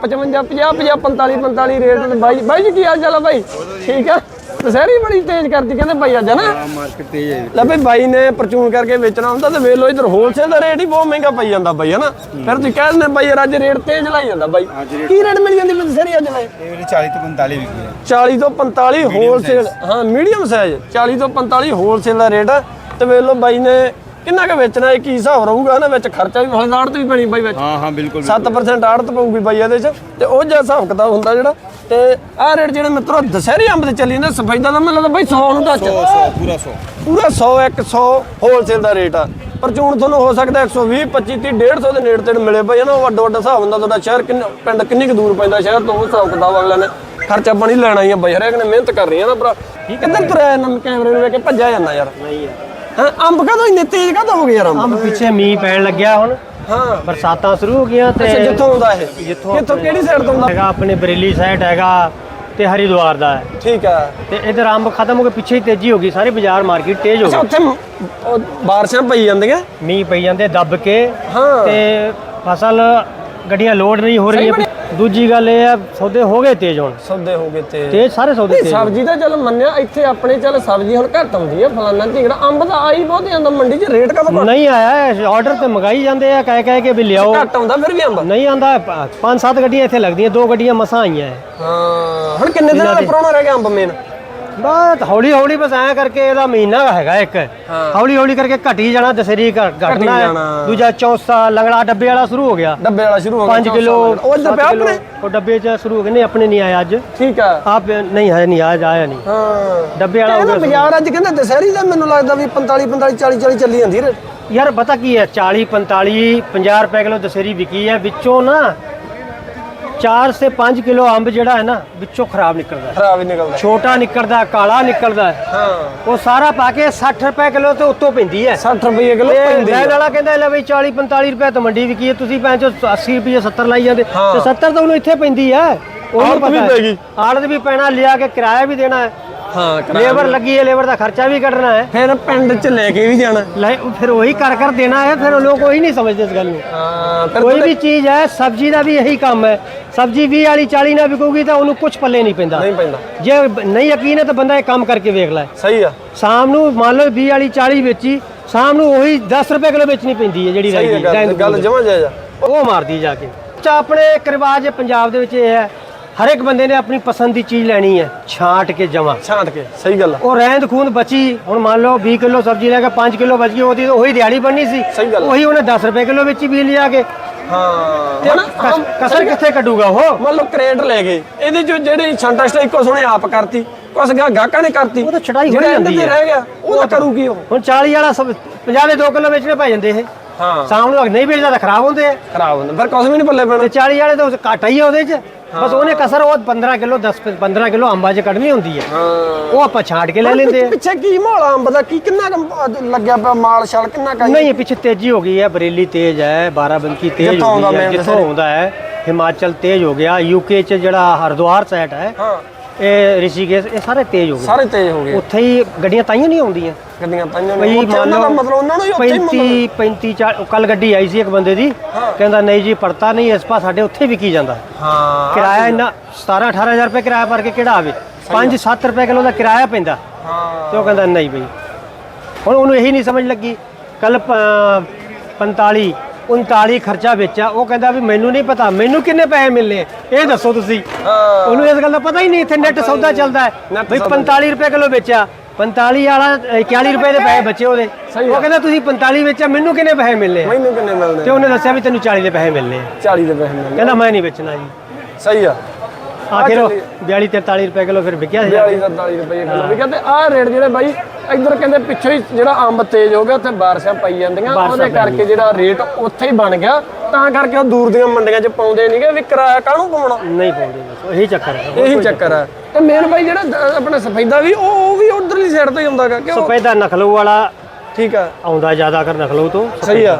55 50 50 45 45 ਰੇਟ ਤੇ ਬਾਈ ਬਾਈ ਜੀ ਕੀ ਹਾਲ ਚਾਲ ਆ ਬਾਈ? ਠੀਕ ਆ? ਦਸ਼ਹਿਰੀ ਬੜੀ ਤੇਜ਼ ਕਰਦੀ ਕਹਿੰਦੇ ਭਾਈ ਅੱਜ ਨਾ ਮਾਰਕੀਟ ਤੇਜ਼ ਹੈ ਲੈ ਬਈ ਬਾਈ ਨੇ ਪਰਚੂਨ ਕਰਕੇ ਵੇਚਣਾ ਹੁੰਦਾ ਤੇ ਵੇਖ ਲਓ ਇਧਰ ਹੋਲਸੇਲ ਦਾ ਰੇਟ ਹੀ ਬਹੁਤ ਮਹਿੰਗਾ ਪਈ ਜਾਂਦਾ ਬਾਈ ਹਨਾ? ਫਿਰ ਤੁਸੀਂ ਕਹਿ ਦਿੰਦੇ ਬਾਈ ਯਾਰ ਅੱਜ ਰੇਟ ਤੇਜ਼ ਲਾਈ ਜਾਂਦਾ ਬਾਈ। ਕੀ ਰੇਟ ਮਿਲ ਜਾਂਦੀ ਦਸ਼ਹਿਰੀ ਅੱਜ ਬਾਈ? ਇਹ ਵਾਲੀ 40 ਤੋਂ 45 ਵਿਕੀ ਹੈ 40 ਤੋਂ 45 ਹੋਲਸੇਲ ਹਾਂ ਮੀਡੀਅਮ ਸਾਈਜ਼ 40 ਤੋਂ 45 ਹੋਲਸੇਲ ਦਾ ਰੇਟ ਤੇ ਵੇਖ ਬਾਈ ਨੇ ਕਿੰਨਾ ਕੁ ਵੇਚਣਾ ਇਹ ਕੀ ਹਿਸਾਬ ਰਹੂਗਾ ਨਾ ਵਿੱਚ ਖਰਚਾ ਵੀ ਹਲੇ ਆੜਤ ਵੀ ਪੈਣੀ ਬਾਈ ਵਿੱਚ। ਹਾਂ ਹਾਂ ਬਿਲਕੁਲ 7% ਆੜਤ ਪਊਗੀ ਬਾਈ ਇਹਦੇ ਚ ਤੇ ਉਹ ਜਿਹਾ ਹਿਸਾਬ ਕਿਤਾਬ ਹੁੰਦਾ ਜਿਹੜਾ ਤੇ ਆਹ ਰੇਟ ਜਿਹੜੇ ਮਿੱਤਰੋ ਦਸ਼ਹਿਰੀ ਅੰਬ ਤੇ ਚੱਲੀ ਜਾਂਦੇ ਸਫੈਦਾ ਦਾ ਮੈਨੂੰ ਲੱਗਦਾ ਬਾਈ 100 ਨੂੰ ਟੱਚ ਪੂਰਾ 100 ਪੂਰਾ 100 100 ਹੋਲਸੇਲ ਦਾ ਰੇਟ ਆ। ਪਰਚੂਨ ਤੁਹਾਨੂੰ ਹੋ ਸਕਦਾ 120 25 30 150 ਦੇ ਨੇੜੇ ਤੇੜੇ ਮਿਲੇ ਪਈ ਨਾ ਉਹ ਵੱਡਾ ਵੱਡਾ ਹਿਸਾਬ ਹੁੰਦਾ ਤੁਹਾਡਾ ਸ਼ਹਿਰ ਕਿੰਨਾ ਪਿੰਡ ਕਿੰਨੀ ਕੁ ਦੂਰ ਪੈਂਦਾ ਸ਼ਹਿਰ ਤੋਂ ਉਹ ਹਿਸਾਬ ਕਿਤਾਬ ਅਗਲੇ ਨੇ ਖਰਚਾ ਪਾਣੀ ਲੈਣਾ ਹੀ ਆ ਬਾਈ ਹਰੇਕ ਨੇ ਮਿਹਨਤ ਕਰ ਰਹੀ ਆ ਨਾ ਭਰਾ। ਕਿੱਧਰ ਤੁਰਿਆ ਨਾ ਕੈਮਰੇ ਨੂੰ ਵੇਖ ਕੇ ਭੱਜਿਆ ਜਾਂਦਾ ਯਾਰ। ਨਹੀਂ ਹਾਂ ਅੰਬ ਕਦੋਂ ਇੰਨੇ ਤੇਜ਼ ਕਦੋਂ ਹੋ ਗਏ ਯਾਰ ਅੰਬ? ਅੰਬ ਪਿੱਛੇ ਮੀਂਹ ਪੈਣ ਲੱਗਿਆ ਹੁਣ। ਹਾਂ। ਬਰਸਾਤਾਂ ਸ਼ੁਰੂ ਹੋ ਗਈਆਂ ਤੇ ਅੱਛਾ ਜਿੱਥੋਂ ਆਉਂਦਾ ਇਹ? ਜਿੱਥੋਂ ਕਿੱਥੋਂ ਕਿਹੜੀ ਸਾਈਡ ਤੋਂ ਆਉਂਦਾ? ਹੈਗਾ ਆਪਣੇ ਬਰੇਲੀ ਸਾਈਡ ਹੈਗਾ ਤੇ ਹਰਿਦੁਆਰ ਦਾ ਹੈ। ਠੀਕ ਆ। ਤੇ ਇਧਰ ਅੰਬ ਖਤਮ ਹੋ ਕੇ ਪਿੱਛੇ ਹੀ ਤੇਜ਼ੀ ਹੋ ਗਈ ਸਾਰੇ ਬਾਜ਼ਾਰ ਮਾਰਕੀਟ ਤੇਜ਼ ਹੋ ਅੱਛਾ ਗਈ। ਉੱਥੇ ਉਹ ਬਾਰਿਸ਼ਾਂ ਪਈ ਜਾਂਦੀਆਂ? ਮੀਂਹ ਪਈ ਜਾਂਦੇ ਦੱਬ ਕੇ ਹਾਂ। ਤੇ ਫਸਲ ਗੱਡੀਆਂ ਲੋਡ ਨਹੀਂ ਹੋ ਰਹੀਆਂ ਦੂਜੀ ਗੱਲ ਇਹ ਹੈ ਸੌਦੇ ਹੋ ਗਏ ਤੇਜ਼ ਹੁਣ। ਸੌਦੇ ਹੋ ਗਏ ਤੇ ਤੇਜ਼ ਸਾਰੇ ਸੌਦੇ ਨਹੀਂ ਤੇਜ਼ ਹੋ ਗਏ। ਸਬਜ਼ੀ ਤਾਂ ਚੱਲ ਮੰਨਿਆ ਇੱਥੇ ਆਪਣੇ ਚੱਲ ਸਬਜ਼ੀ ਹੁਣ ਘੱਟ ਆਉਂਦੀ ਆ ਫਲਾਨਾ ਢੀਂਗੜਾ ਅੰਬ ਤਾਂ ਆਈ ਬਹੁਤ ਜਾਂਦਾ ਮੰਡੀ 'ਚ ਰੇਟ ਕਦੋਂ ਨਹੀਂ ਆਇਆ ਆਰਡਰ ਤੇ ਮੰਗਾਈ ਜਾਂਦੇ ਆ ਕਹਿ ਕਹਿ ਕੇ ਵੀ ਲਿਆਓ। ਘੱਟ ਆਉਂਦਾ ਫਿਰ ਵੀ ਅੰਬ? ਨਹੀਂ ਆਂਦਾ ਪੰਜ ਸੱਤ ਗੱਡੀਆਂ ਇੱਥੇ ਲੱਗਦੀਆਂ ਦੋ ਗੱਡੀਆਂ ਮਸਾਂ ਆਈਆਂ। ਹਾਂ ਹੁਣ ਕਿੰਨੇ ਦਿਨਾਂ ਦਾ ਪੁਰਾਣਾ ਰਹਿ ਗਿਆ ਅੰਬ ਮੇਨ ਬਸ ਹੌਲੀ ਹੌਲੀ ਬਸ ਐ ਕਰਕੇ ਇਹਦਾ ਮਹੀਨਾ ਹੈਗਾ ਇੱਕ। ਹੌਲੀ ਹੌਲੀ ਕਰਕੇ ਘਟੀ ਜਾਣਾ ਦਸਰੀ ਘਟਣਾ। ਦੂਜਾ ਚੌਸਾ ਲੰਗੜਾ ਡੱਬੇ ਵਾਲਾ ਸ਼ੁਰੂ ਹੋ ਗਿਆ। ਡੱਬੇ ਵਾਲਾ ਸ਼ੁਰੂ ਹੋ ਗਿਆ 5 ਕਿਲੋ ਉਹ ਇੱਧਰ ਪਿਆ ਆਪਣੇ? ਉਹ ਡੱਬੇ ਚ ਸ਼ੁਰੂ ਹੋ ਗਏ। ਨਹੀਂ ਆਪਣੇ ਨਹੀਂ ਆਇਆ ਅੱਜ। ਠੀਕ ਆ। ਆਪ ਨਹੀਂ ਹੈ ਨਹੀਂ ਆਇਆ ਆਇਆ ਨਹੀਂ। ਹਾਂ। ਡੱਬੇ ਵਾਲਾ ਹੋ ਗਿਆ ਬਾਜ਼ਾਰ ਅੱਜ ਕਹਿੰਦੇ ਦਸਹਿਰੀ ਦਾ ਮੈਨੂੰ ਲੱਗਦਾ ਵੀ 45 45 40 40 ਚੱਲੀ ਜਾਂਦੀ ਯਾਰ ਪਤਾ ਕੀ ਹੈ 40 45 50 ਰੁਪਏ ਕਿਲੋ ਦਸੇਰੀ ਵਿਕੀ ਹੈ। ਵਿੱਚੋਂ ਨਾ 4 ਸੇ 5 ਕਿਲੋ ਅੰਬ ਜਿਹੜਾ ਹੈ ਨਾ ਵਿੱਚੋਂ ਖਰਾਬ ਨਿਕਲਦਾ ਹੈ। ਖਰਾਬ ਹੀ ਨਿਕਲਦਾ ਛੋਟਾ ਨਿਕਲਦਾ ਹੈ, ਕਾਲਾ ਨਿਕਲਦਾ ਹੈ। ਹਾਂ। ਉਹ ਸਾਰਾ ਪਾ ਕੇ 60 ਰੁਪਏ ਕਿਲੋ ਤੇ ਉੱਤੋਂ ਪੈਂਦੀ ਹੈ। 60 ਰੁਪਏ ਕਿਲੋ ਪੈਂਦੀ ਆ। ਵਾਲਾ ਕਹਿੰਦਾ ਲੈ ਬਈ 40 45 ਰੁਪਏ ਤਾਂ ਮੰਡੀ ਵਿਕੀ ਹੈ ਤੁਸੀਂ ਭੈਣ ਚੋ 80 ਰੁਪਏ 70 ਲਾਈ ਜਾਂਦੇ। ਹਾਂ। ਤੇ 70 ਤਾਂ ਉਹਨੂੰ ਇੱਥੇ ਪੈਂਦੀ ਹੈ। ਉਹਨੂੰ ਪਤਾ ਹੈ। ਆੜਤ ਵੀ ਪੈਣਾ ਲਿਆ ਕੇ ਕਿਰਾਇਆ ਵੀ ਦੇਣਾ ਹੈ। ਹਾਂ ਲੇਬਰ ਲੱਗੀ ਹੈ ਲੇਬਰ ਦਾ ਖਰਚਾ ਵੀ ਕੱਢਣਾ ਹੈ। ਫਿਰ ਪਿੰਡ 'ਚ ਲੈ ਕੇ ਵੀ ਜਾਣਾ। ਲੈ ਫਿਰ ਉਹੀ ਕਰ ਕਰ ਦੇਣਾ ਹੈ ਫਿਰ ਲੋਕ ਉਹੀ ਨਹੀਂ ਸਮਝਦੇ ਇਸ ਗੱਲ ਨੂੰ। ਹਾਂ ਫਿਰ ਕੋਈ ਵੀ ਚੀਜ਼ ਹੈ ਸਬਜ਼ੀ ਦਾ ਵੀ ਇਹੀ ਕੰਮ ਹੈ। ਸਬਜ਼ੀ 20 ਵਾਲੀ 40 ਨਾ ਵਿਕੂਗੀ ਤਾਂ ਉਹਨੂੰ ਕੁਝ ਪੱਲੇ ਨਹੀਂ ਪੈਂਦਾ। ਨਹੀਂ ਪੈਂਦਾ। ਜੇ ਨਹੀਂ ਯਕੀਨ ਹੈ ਤਾਂ ਬੰਦਾ ਇਹ ਕੰਮ ਕਰਕੇ ਵੇਖ ਲੈ। ਸਹੀ ਆ। ਸ਼ਾਮ ਨੂੰ ਮੰਨ ਲਓ 20 ਵਾਲੀ 40 ਵੇਚੀ ਸ਼ਾਮ ਨੂੰ ਉਹੀ 10 ਰੁਪਏ ਕਿਲੋ ਵੇਚਣੀ ਪੈਂਦੀ ਹੈ ਜਿਹੜੀ ਰਹਿ ਗਈ ਗੱਲ। ਜਮਾ ਜਾਇਜ਼ ਆ। ਉਹ ਮਾਰਦੀ ਜਾ ਕੇ। ਆਪਣੇ ਇੱਕ ਰਿਵਾਜ ਹੈ ਪੰਜਾਬ ਦੇ ਵਿੱਚ ਇਹ ਹੈ ਹਰ ਇੱਕ ਬੰਦੇ ਨੇ ਆਪਣੀ ਪਸੰਦ ਦੀ ਚੀਜ਼ ਲੈਣੀ ਹੈ ਛਾਂਟ ਕੇ ਜਮਾ। ਛਾਂਟ ਕੇ ਸਹੀ ਗੱਲ ਆ। ਉਹ ਰਹਿੰਦ ਖੂੰਦ ਬਚੀ ਹੁਣ ਮੰਨ ਲਓ 20 ਕਿਲੋ ਸਬਜ਼ੀ ਲੈ ਕੇ 5 ਕਿਲੋ ਬਚ ਗਈ ਉਹਦੀ ਉਹੀ ਦਿਹਾੜੀ ਬਣਨੀ ਸੀ। ਸਹੀ ਗੱਲ ਆ। ਉਹੀ ਉਹਨੇ 10 ਰੁਪਏ ਕਿਲੋ ਵੇਚੀ ਵੀ ਲਿਆ ਕੇ। ਹਾਂ। ਕਸਰ ਕਿੱਥੇ ਕੱਢੂਗਾ ਉਹ? ਮੰਨ ਲਓ ਕਰੇਟ ਲੈ ਗਏ ਇਹਦੇ ਚ ਜਿਹੜੀ ਛਾਂਟਾ ਛਟਾ ਇੱਕੋ ਸੋਹਣੇ ਆਪ ਕਰਤੀ ਕੁਛ ਗਾਹਕਾਂ ਨੇ ਕਰਤੀ ਉਹ ਤਾਂ ਛਟਾਈ ਜਿਹੜਾ ਹੋਈ ਜਾਂਦੀ ਹੈ। ਰਹਿ ਗਿਆ ਉਹ ਤਾਂ ਕਰੂਗੀ ਉਹ। ਹੁਣ 40 ਵਾਲਾ ਸਭ 50 ਦੇ 2 ਕਿਲੋ ਵੇਚਣੇ ਪੈ ਜਾਂਦੇ ਇਹ। ਹਾਂ। ਸ਼ਾਮ ਨੂੰ ਨਹੀਂ ਵੇਚਦਾ ਤਾਂ ਖਰਾਬ ਹੁੰਦੇ ਆ। ਖਰਾਬ ਹੁੰਦਾ ਫਿਰ ਕੁਛ ਵੀ ਨਹੀਂ ਪੱਲੇ ਪੈਣਾ। ਤੇ 40 ਵਾਲੇ ਤਾਂ ਘਾਟਾ ਹੀ ਆ ਉਹਦੇ 'ਚ। ਬਸ ਉਹਨੇ ਕਸਰ ਉਹ 15 ਕਿਲੋ 10 15 ਕਿਲੋ ਅੰਬਾਂ 'ਚ ਕੱਢਣੀ ਹੁੰਦੀ ਹੈ। ਉਹ ਆਪਾਂ ਛਾਂਟ ਕੇ ਲੈ ਲੈਂਦੇ ਆ। ਪਿੱਛੇ ਕੀ ਮਾਹੌਲ ਆ ਅੰਬ ਦਾ? ਕੀ ਕਿੰਨਾ ਲੱਗਿਆ ਪਿਆ ਮਾਲ ਛਲ? ਕਿੰਨਾ ਕਾ ਨਹੀਂ ਪਿੱਛੇ ਤੇਜ਼ੀ ਹੋ ਗਈ ਹੈ ਬਰੇਲੀ ਤੇਜ਼ ਹੈ ਬਾਰਾਬੰਕੀ ਤੇਜ਼ ਹੋ ਗਈ ਹੈ ਜਿੱਥੋਂ। ਆਉਂਦਾ ਹੈ। ਹਿਮਾਚਲ ਤੇਜ਼ ਹੋ ਗਿਆ। ਯੂਕੇ 'ਚ ਜਿਹੜਾ ਹਰਿਦੁਆਰ ਸਾਈਡ ਹੈ ਹਾਂ। ਇਹ ਰਿਸ਼ੀਕੇਸ਼ ਇਹ ਸਾਰੇ ਤੇਜ਼ ਹੋ ਗਏ। ਸਾਰੇ ਤੇਜ਼ ਹੋ ਗਏ। ਉੱਥੇ ਹੀ ਗੱਡੀਆਂ ਤਾਈਆਂ ਨਹੀਂ ਆਉਂਦੀਆਂ। ਗੱਡੀਆਂ ਪਾਈਆਂ ਨੇ ਉੱਥੇ ਉਹਨਾਂ ਦਾ ਲਓ ਮਤਲਬ ਉਹਨਾਂ ਨੂੰ ਹੀ ਉੱਥੇ ਹੀ 35 35 ਕੱਲ ਗੱਡੀ ਆਈ ਸੀ ਇੱਕ ਬੰਦੇ ਦੀ। ਕਹਿੰਦਾ ਨਹੀਂ ਜੀ ਪੜਤਾ ਨਹੀਂ ਇਸ ਪਾ ਸਾਡੇ ਉੱਥੇ ਵਿਕੀ ਜਾਂਦਾ। ਹਾਂ ਕਿਰਾਇਆ ਇੰਨਾ 17 18000 ਰੁਪਏ ਕਿਰਾਇਆ ਭਰ ਕੇ ਕਿਹੜਾ ਆਵੇ? 5 7 ਰੁਪਏ ਕਿਲੋ ਦਾ ਕਿਰਾਇਆ ਪੈਂਦਾ। ਹਾਂ। ਤੇ ਉਹ ਕਹਿੰਦਾ ਨਹੀਂ ਬਈ। ਹੁਣ ਉਹਨੂੰ ਇਹੀ ਨਹੀਂ ਸਮਝ ਲੱਗੀ। ਕੱਲ 45 39 ਖਰਚਾ ਵੇਚਿਆ। ਉਹ ਕਹਿੰਦਾ ਵੀ ਮੈਨੂੰ ਨਹੀਂ ਪਤਾ ਮੈਨੂੰ ਕਿੰਨੇ ਪੈਸੇ ਮਿਲਨੇ ਇਹ ਦੱਸੋ ਤੁਸੀਂ। ਉਹਨੂੰ ਇਸ ਗੱਲ ਦਾ ਪਤਾ ਹੀ ਨਹੀਂ ਇੱਥੇ ਨੈਟ ਸੌਦਾ ਚੱਲਦਾ ਹੈ। ਸੌਦਾ। 45 ਰੁਪਏ ਕਿਲੋ ਵੇਚਿਆ। 45 ਵਾਲਾ ਅ, 41 ਰੁਪਏ ਦੇ ਪੈਸੇ ਬਚੇ ਉਹਦੇ। ਸਹੀ ਉਹ। ਕਹਿੰਦਾ ਤੁਸੀਂ 45 ਵੇਚਿਆ ਮੈਨੂੰ ਕਿੰਨੇ ਪੈਸੇ ਮਿਲਨੇ ਆ? ਮੈਨੂੰ ਕਿੰਨੇ ਤੇ ਮਿਲਦੇ ਉਹਨੇ ਦੱਸਿਆ ਵੀ ਤੈਨੂੰ 40 ਦੇ ਪੈਸੇ ਮਿਲਨੇ ਆ। 40 ਦੇ ਪੈਸੇ ਮਿਲਦੇ ਕਹਿੰਦਾ ਮੈਂ ਨਹੀਂ ਵੇਚਣਾ ਜੀ। ਸਹੀ ਆ। ਆਖਿਰ ਉਹ 42 43 ਰੁਪਏ ਕਿਲੋ ਫਿਰ ਵਿਕਿਆ ਸੀ 42 ਦਾ 40 ਰੁਪਏ ਕਿਲੋ ਵੀ ਕਹਿੰਦੇ ਆਹ ਰੇਟ ਜਿਹੜੇ ਬਾਈ ਇੱਧਰ ਕਹਿੰਦੇ ਪਿੱਛੋਂ ਹੀ ਜਿਹੜਾ ਅੰਬ ਤੇਜ਼ ਹੋ ਗਿਆ ਉੱਥੇ ਬਾਰਿਸ਼ਾਂ ਪਈ ਜਾਂਦੀਆਂ। ਉਹਦੇ ਕਰਕੇ ਜਿਹੜਾ ਰੇਟ ਉੱਥੇ ਹੀ ਬਣ ਗਿਆ। ਤਾਂ ਕਰਕੇ ਉਹ ਦੂਰ ਦੀਆਂ ਮੰਡੀਆਂ 'ਚ ਪਾਉਂਦੇ ਨਹੀਂਗੇ ਵੀ ਕਿਰਾਇਆ ਕਾਹਨੂੰ ਪਾਉਣਾ? ਨਹੀਂ ਪਾਉਂਦੇ ਬਸ ਇਹੀ ਚੱਕਰ ਹੈ। ਇਹੀ ਚੱਕਰ। ਹੈ। ਤੇ ਮੇਨ ਬਾਈ ਜਿਹੜਾ ਆਪਣਾ ਸਫੈਦਾ ਵੀ ਉਹ ਉਹ ਵੀ ਉਧਰਲੀ ਸਾਈਡ ਤੋਂ ਹੀ ਆਉਂਦਾਗਾ ਕਿਉਂ? ਸਫੈਦਾ ਨਖਲੂ ਵਾਲਾ ਠੀਕ ਆ ਆਉਂਦਾ ਜ਼ਿਆਦਾ ਕਰ ਨਖਲੂ ਤੋਂ। ਸਹੀ ਆ।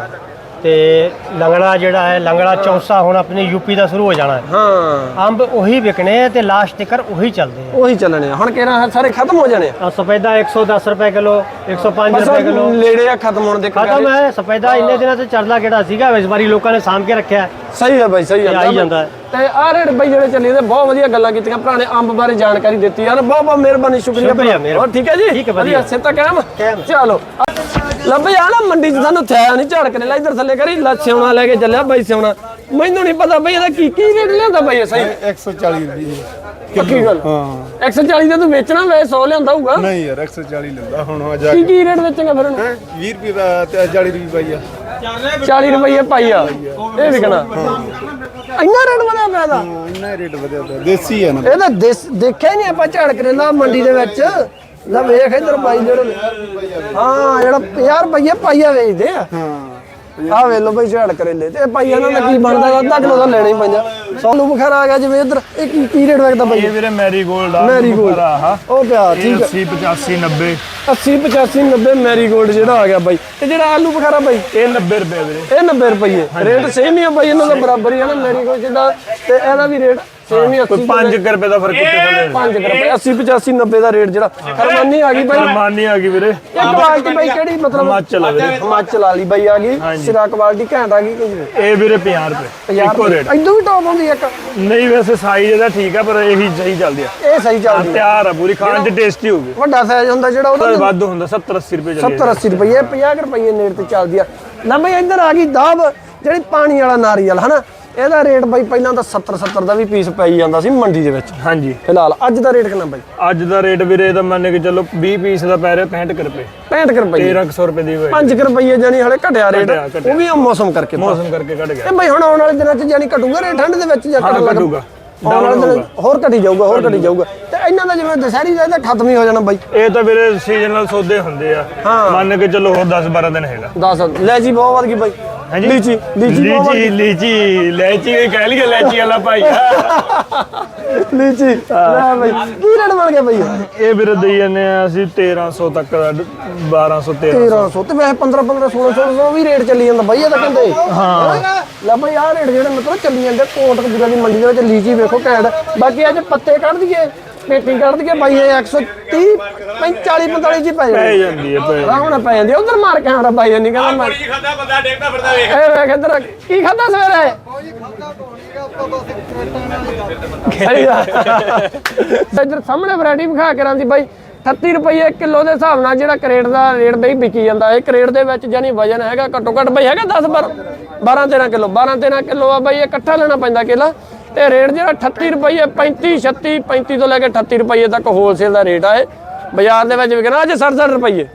ਤੇ ਲੰਗੜਾ ਜਿਹੜਾ ਹੈ ਲੰਗੜਾ ਚੌਸਾ ਹੁਣ ਆਪਣੇ ਯੂਪੀ ਦਾ ਸ਼ੁਰੂ ਹੋ ਜਾਣਾ ਹੈ। ਹਾਂ। ਅੰਬ ਉਹੀ ਵਿਕਣੇ ਆ ਤੇ ਲਾਸਟ ਤੱਕ ਉਹੀ ਚੱਲਦੇ ਆ। ਉਹੀ ਚੱਲਣੇ ਆ। ਹੁਣ ਕਿਹੜਾ ਸਾਰੇ ਖਤਮ ਹੋ ਜਾਣੇ ਆ। ਸਫੈਦਾ 110 ਰੁਪਏ ਕਿਲੋ 105 ਬਸ ਰੁਪਏ ਕਿਲੋ। ਨੇੜੇ ਆ ਖਤਮ ਹੋਣ ਦੇ ਖਤਮ ਹੈ। ਸਫੈਦਾ ਇੰਨੇ ਦਿਨਾਂ ਤੇ ਚੱਲਦਾ ਕਿਹੜਾ ਸੀਗਾ? ਇਸ ਵਾਰੀ ਲੋਕਾਂ ਨੇ ਸਾਂਭ ਕੇ ਰੱਖਿਆ। ਸਹੀ ਆ ਬਾਈ ਸਹੀ ਆ ਹੀ ਜਾਂਦਾ ਹੈ। ਤੇ ਆਹ ਰੇਟ ਬਾਈ ਜਿਹੜੇ ਚੱਲੇ ਤੇ ਬਹੁਤ ਵਧੀਆ ਗੱਲਾਂ ਕੀਤੀਆਂ। ਭਰਾ ਨੇ ਅੰਬ ਬਾਰੇ ਜਾਣਕਾਰੀ ਦਿੱਤੀ। ਯਾਰ ਬਹੁਤ ਬਹੁਤ ਮਿਹਰਬਾਨੀ ਸ਼ੁਕਰੀਆ ਸ਼ੁਕਰੀਆ, ਭਰਾ। ਹੋਰ ਠੀਕ ਹੈ ਜੀ? ਠੀਕ ਹੈ, ਵਧੀਆ। ਕਾਇਮ। ਚਲੋ। ਲੱਭੇ ਆ ਨਾ ਮੰਡੀ ਚ ਸਾਨੂੰ ਥਿਆ ਨਹੀਂ ਝਾੜ ਕੇ ਲੈ ਇਧਰ ਥੱਲੇ ਕਰੀ ਲੈ ਸਿਉਣਾ ਲੈ ਕੇ ਚੱਲਿਆ ਬਾਈ ਸਿਉਣਾ। ਮੈਨੂੰ ਨਹੀਂ ਪਤਾ ਬਈ ਇਹਦਾ ਕੀ ਕੀ ਰੇਟ ਲਿਆਂਦਾ ਬਾਈ ਇਹ ਸਹੀ? 140 ਰੁਪਏ ਪੱਕੀ ਗੱਲ? ਹਾਂ। 140 ਦਾ ਤੂੰ ਵੇਚਣਾ ਵੇ 100 ਲਿਆਂਦਾ ਹੋਊਗਾ। ਨਹੀਂ ਯਾਰ 140 ਲੈਂਦਾ ਹੁਣ ਆ ਜਾ ਕੀ ਕੇ। ਰੇਟ ਵੇਚੇਗਾ ਫਿਰ ਉਹਨੂੰ? 20 ਰੁਪਏ ਦਾ ਤੇ 40 ਰੁਪਏ ਪਾਈ ਆ। 40 ਰੁਪਏ ਪਾਈ ਆ। ਇਹ ਵਿਕਣਾ ਇੰਨਾ ਰੇਟ ਵਧਿਆ ਪਿਆ ਦਾ ਇੰਨਾ ਰੇਟ ਵਧਿਆ ਪਿਆ। ਦੇਸੀ ਹੈ ਨਾ ਇਹ ਤਾਂ ਦੇਸ- ਦੇਖਿਆ ਨਹੀਂ ਆਪਾਂ ਝਾੜ ਕਰੇਲਾ ਮੰਡੀ ਦੇ ਵਿੱਚ। ਲੈ ਵੇਖ ਇਧਰ ਬਾਈ ਜਿਹੜੇ ਹਾਂ ਜਿਹੜਾ 50 ਰੁਪਏ ਪਾਈਆ ਵੇਚਦੇ ਆ। ਹਾਂ ਆ ਵੇਖ ਲਓ ਬਈ ਝਾੜ ਕਰੇਲੇ ਤੇ ਇਹਨਾਂ ਦਾ ਕੀ ਬਣਦਾ ਅੱਧਾ ਕਿਲੋ ਦਾ ਲੈਣਾ ਹੀ ਪੈਂਦਾ ਸੋਲੂ ਬੁਖਾਰਾ ਆ ਗਿਆ ਜਿਵੇਂ ਇੱਧਰ ਇਹ ਕੀ ਕੀ ਰੇਟ ਵੇਚਦਾ ਬਾਈ ਇਹ ਵੀਰੇ ਮੈਰੀਗੋਲਡ ਆ ਮੈਰੀਗੋਲਡ ਆਹ ਉਹ ਪਿਆ ਠੀਕ ਹੈ 80 85 90 80 85 90 ਮੈਰੀਗੋਲਡ ਜਿਹੜਾ ਆ ਗਿਆ ਬਾਈ। ਤੇ ਜਿਹੜਾ ਆਲੂ ਬੁਖਾਰਾ ਬਾਈ? ਇਹ 90 ਰੁਪਏ ਵੀਰੇ। ਇਹ 90 ਰੁਪਏ ਰੇਟ ਸੇਮ ਹੀ ਆ ਬਾਈ ਇਹਨਾਂ ਦਾ ਬਰਾਬਰ ਹੀ ਆ ਨਾ ਮੈਰੀਗੋਲਡ ਜਿਹੜਾ ਤੇ ਇਹਦਾ ਵੀ ਰੇਟ ਸੇਮ ਹੀ 80 ਕੋਈ 5 ਰੁਪਏ ਦਾ ਫ਼ਰਕ ਕਿੱਥੇ ਥੱਲੇ 5 ਰੁਪਏ 80 85 90 ਦਾ ਰੇਟ ਜਿਹੜਾ। ਖਰਮਾਨੀ ਆ ਗਈ ਬਾਈ। ਮਾਨੀ ਆ ਗਈ ਵੀਰੇ। ਇਹ ਕੁਆਲਿਟੀ ਬਾਈ ਕਿਹੜੀ ਮਤਲਬ? ਹਿਮਾਚਲ ਆ ਵੀਰੇ। ਹਿਮਾਚਲ ਵਾਲੀ ਬਾਈ ਆ ਗਈ। ਸਿਰਾ ਕੁਆਲਿਟੀ ਘੈਂਟ ਆ ਗਈ ਇਹ ਵੀਰੇ 50 ਰੁਪਏ ਇੱਕੋ ਰੇਟ ਇਦੋਂ ਵੀ ਟੌਪ ਹੁੰਦੀ ਇੱਕ। ਨਹੀਂ ਵੈਸੇ ਸਾਈਜ਼ ਇਹਦਾ ਠੀਕ ਆ ਪਰ ਇਹੀ ਸਹੀ ਚੱਲਦੀ ਆ। ਇਹ ਸਹੀ ਚੱਲਦੀ ਆ। ਤਿਆਰ ਆ ਪੂਰੀ ਖਾਣ ਚ ਟੇਸਟੀ ਹੋਊਗੀ। ਵੱਡਾ ਸਾਈਜ਼ ਹੁੰਦਾ ਜਿਹੜਾ ਉਹਦਾ ਪਰ ਵੱਧ ਹੁੰਦਾ 70 80 ਰੁਪਏ ਚੱਲੀ 70 80 ਰੁਪਏ 50 ਕੁ ਰੁਪਏ ਨੇੜ ਤੇ ਚੱਲਦੀ ਆ। ਲੈ ਬਈ ਇੱਧਰ ਆ ਗਈ ਦਾਬ ਜਿਹੜੀ ਪਾਣੀ ਵਾਲਾ ਨਾਰੀਅਲ ਹਨਾ? ਇਹਦਾ ਰੇਟ ਬਈ ਪਹਿਲਾਂ ਤਾਂ 70 70 ਦਾ ਵੀ ਪੀਸ ਪਈ ਜਾਂਦਾ ਸੀ ਮੰਡੀ ਦੇ ਵਿੱਚ। ਹਾਂਜੀ। ਫਿਲਹਾਲ ਅੱਜ ਦਾ ਰੇਟ ਕਿੰਨਾ ਬਈ? ਅੱਜ ਦਾ ਰੇਟ ਵੀਰੇ ਇਹਦਾ ਮੰਨ ਕੇ ਚੱਲੋ 20 ਪੀਸ ਦਾ ਪੈ ਰਿਹਾ 65 ਕੁ ਰੁਪਏ। 65 ਕੁ ਰੁਪਏ। 1300 ਰੁਪਏ ਦੀ ਹੋਏ 5 ਕੁ ਰੁਪਏ ਜਾਨੀ ਹਲੇ ਘਟਿਆ ਰੇਟ। ਉਹ ਵੀ ਮੌਸਮ ਕਰਕੇ ਮੌਸਮ ਕਰਕੇ ਘਟ ਗਿਆ। ਇਹ ਬਈ ਹੁਣ ਆਉਣ ਵਾਲੇ ਦਿਨਾਂ 'ਚ ਜਾਨੀ ਘਟੂਗਾ ਰੇਟ ਠੰਡ ਦੇ ਵਿੱਚ ਜਾਂ ਘਟੂਗਾ। ਆਉਣ ਵਾਲੇ ਦਿਨਾਂ 'ਚ ਹੋਰ ਘਟੀ ਜਾਊਗਾ ਹੋਰ ਘਟੀ ਜਾਊਗਾ। ਤੇ ਇਹਨਾਂ ਦਾ ਜਿਵੇਂ ਦਸਹਿਰੀ ਦਾ ਇਹਦਾ ਖਤਮ ਹੀ ਹੋ ਜਾਣਾ ਬਾਈ। ਇਹ ਤਾਂ ਵੀਰੇ ਸੀਜ਼ਨਲ ਸੌਦੇ ਹੁੰਦੇ ਆ। ਹਾਂ। ਮੰਨ ਕੇ ਚੱਲੋ ਹੋਰ 10 12 ਦਿਨ ਹੈਗਾ। 10 ਲੈ ਜੀ ਬਹੁਤ ਵਧ ਗਈ ਬਾਈ। ਹਾਂਜੀ। ਲੀਚੀ ਲੀਚੀ ਲੀਚੀ ਲੀਚੀ ਲੈਚੀ ਕਹਿ ਲਈਏ ਲੈਚੀ ਵਾਲਾ ਭਾਈ। ਲੀਚੀ ਲੈ ਬਾਈ ਕੀ ਰੇਟ ਬਣ ਗਿਆ ਬਾਈ? ਇਹ ਵੀਰੇ ਦੇਈ ਜਾਂਦੇ ਆ ਅਸੀਂ 1300 ਤੱਕ ਦਾ 1200 1300 1300 ਤੇ ਵੈਸੇ 15 15 1600 ਦਾ ਵੀ ਰੇਟ ਚੱਲੀ ਜਾਂਦਾ ਬਾਈ ਇਹ ਤਾਂ ਕਹਿੰਦੇ। ਹਾਂ। ਲੈ ਬਾਈ ਆਹ ਰੇਟ ਜਿਹੜੇ ਮਤਲਬ ਚੱਲੀ ਜਾਂਦੇ ਕੋਟ ਕਪੂਰਾ ਦੀ ਮੰਡੀ ਦੇ ਵਿੱਚ ਲੀਚੀ ਵੇਖੋ। ਘੈਂਟ। ਬਾਕੀ ਅੱਜ ਪੱਤੇ ਕੱਢ ਦਈਏ ਪੇਟੀ ਕੱਢ ਦਈਏ ਬਾਈ ਇਹ 130 40 45 ਜੀ ਪੈ ਪੈ ਜਾਂਦੀ ਜਾਂਦੀ ਹੈ। ਪੈ ਆਰਾਮ ਪੈ ਜਾਂਦੀ ਉਧਰ ਮਾਰ ਕੇ ਆਣਾ ਬਾਈ ਨਹੀਂ ਕਹਿੰਦਾ ਮੈਂ। ਕੀ ਖਾਦਾ ਬੰਦਾ ਡੇਗਦਾ ਫਿਰਦਾ ਵੇਖ। ਇਹ ਵੇਖ ਇੱਧਰ ਕੀ ਖਾਦਾ ਸਵੇਰੇ? ਸਹੀ ਆ। ਇੱਧਰ ਸਾਹਮਣੇ ਵੈਰਾਈਟੀ ਵਿਖਾ ਕੇ ਰਾਂਦੀ ਬਾਈ 38 ਰੁਪਏ ਕਿਲੋ ਦੇ ਹਿਸਾਬ ਨਾਲ ਜਿਹੜਾ ਕਰੇਟ ਦਾ ਰੇਟ ਬਈ ਵਿਕੀ ਜਾਂਦਾ। ਇਹ ਕਰੇਟ ਦੇ ਵਿੱਚ ਜਾਨੀ ਵਜਨ ਹੈਗਾ ਘੱਟੋ ਘੱਟ ਬਈ ਹੈਗਾ 10 12 13 ਕਿਲੋ 12 13 ਕਿਲੋ ਆ ਬਈ ਇਹ ਇਕੱਠਾ ਲੈਣਾ ਪੈਂਦਾ ਕਿਲਾ। ਤੇ ਰੇਟ ਜਿਹੜਾ 38 ਰੁਪਏ 35 36 35 ਤੋਂ ਲੈ ਕੇ 38 ਰੁਪਏ ਤੱਕ ਹੋਲਸੇਲ ਦਾ ਰੇਟ ਆ ਇਹ। ਬਾਜ਼ਾਰ ਦੇ ਵਿੱਚ ਵਿਕਣਾ ਅੱਜ 60 60 ਰੁਪਏ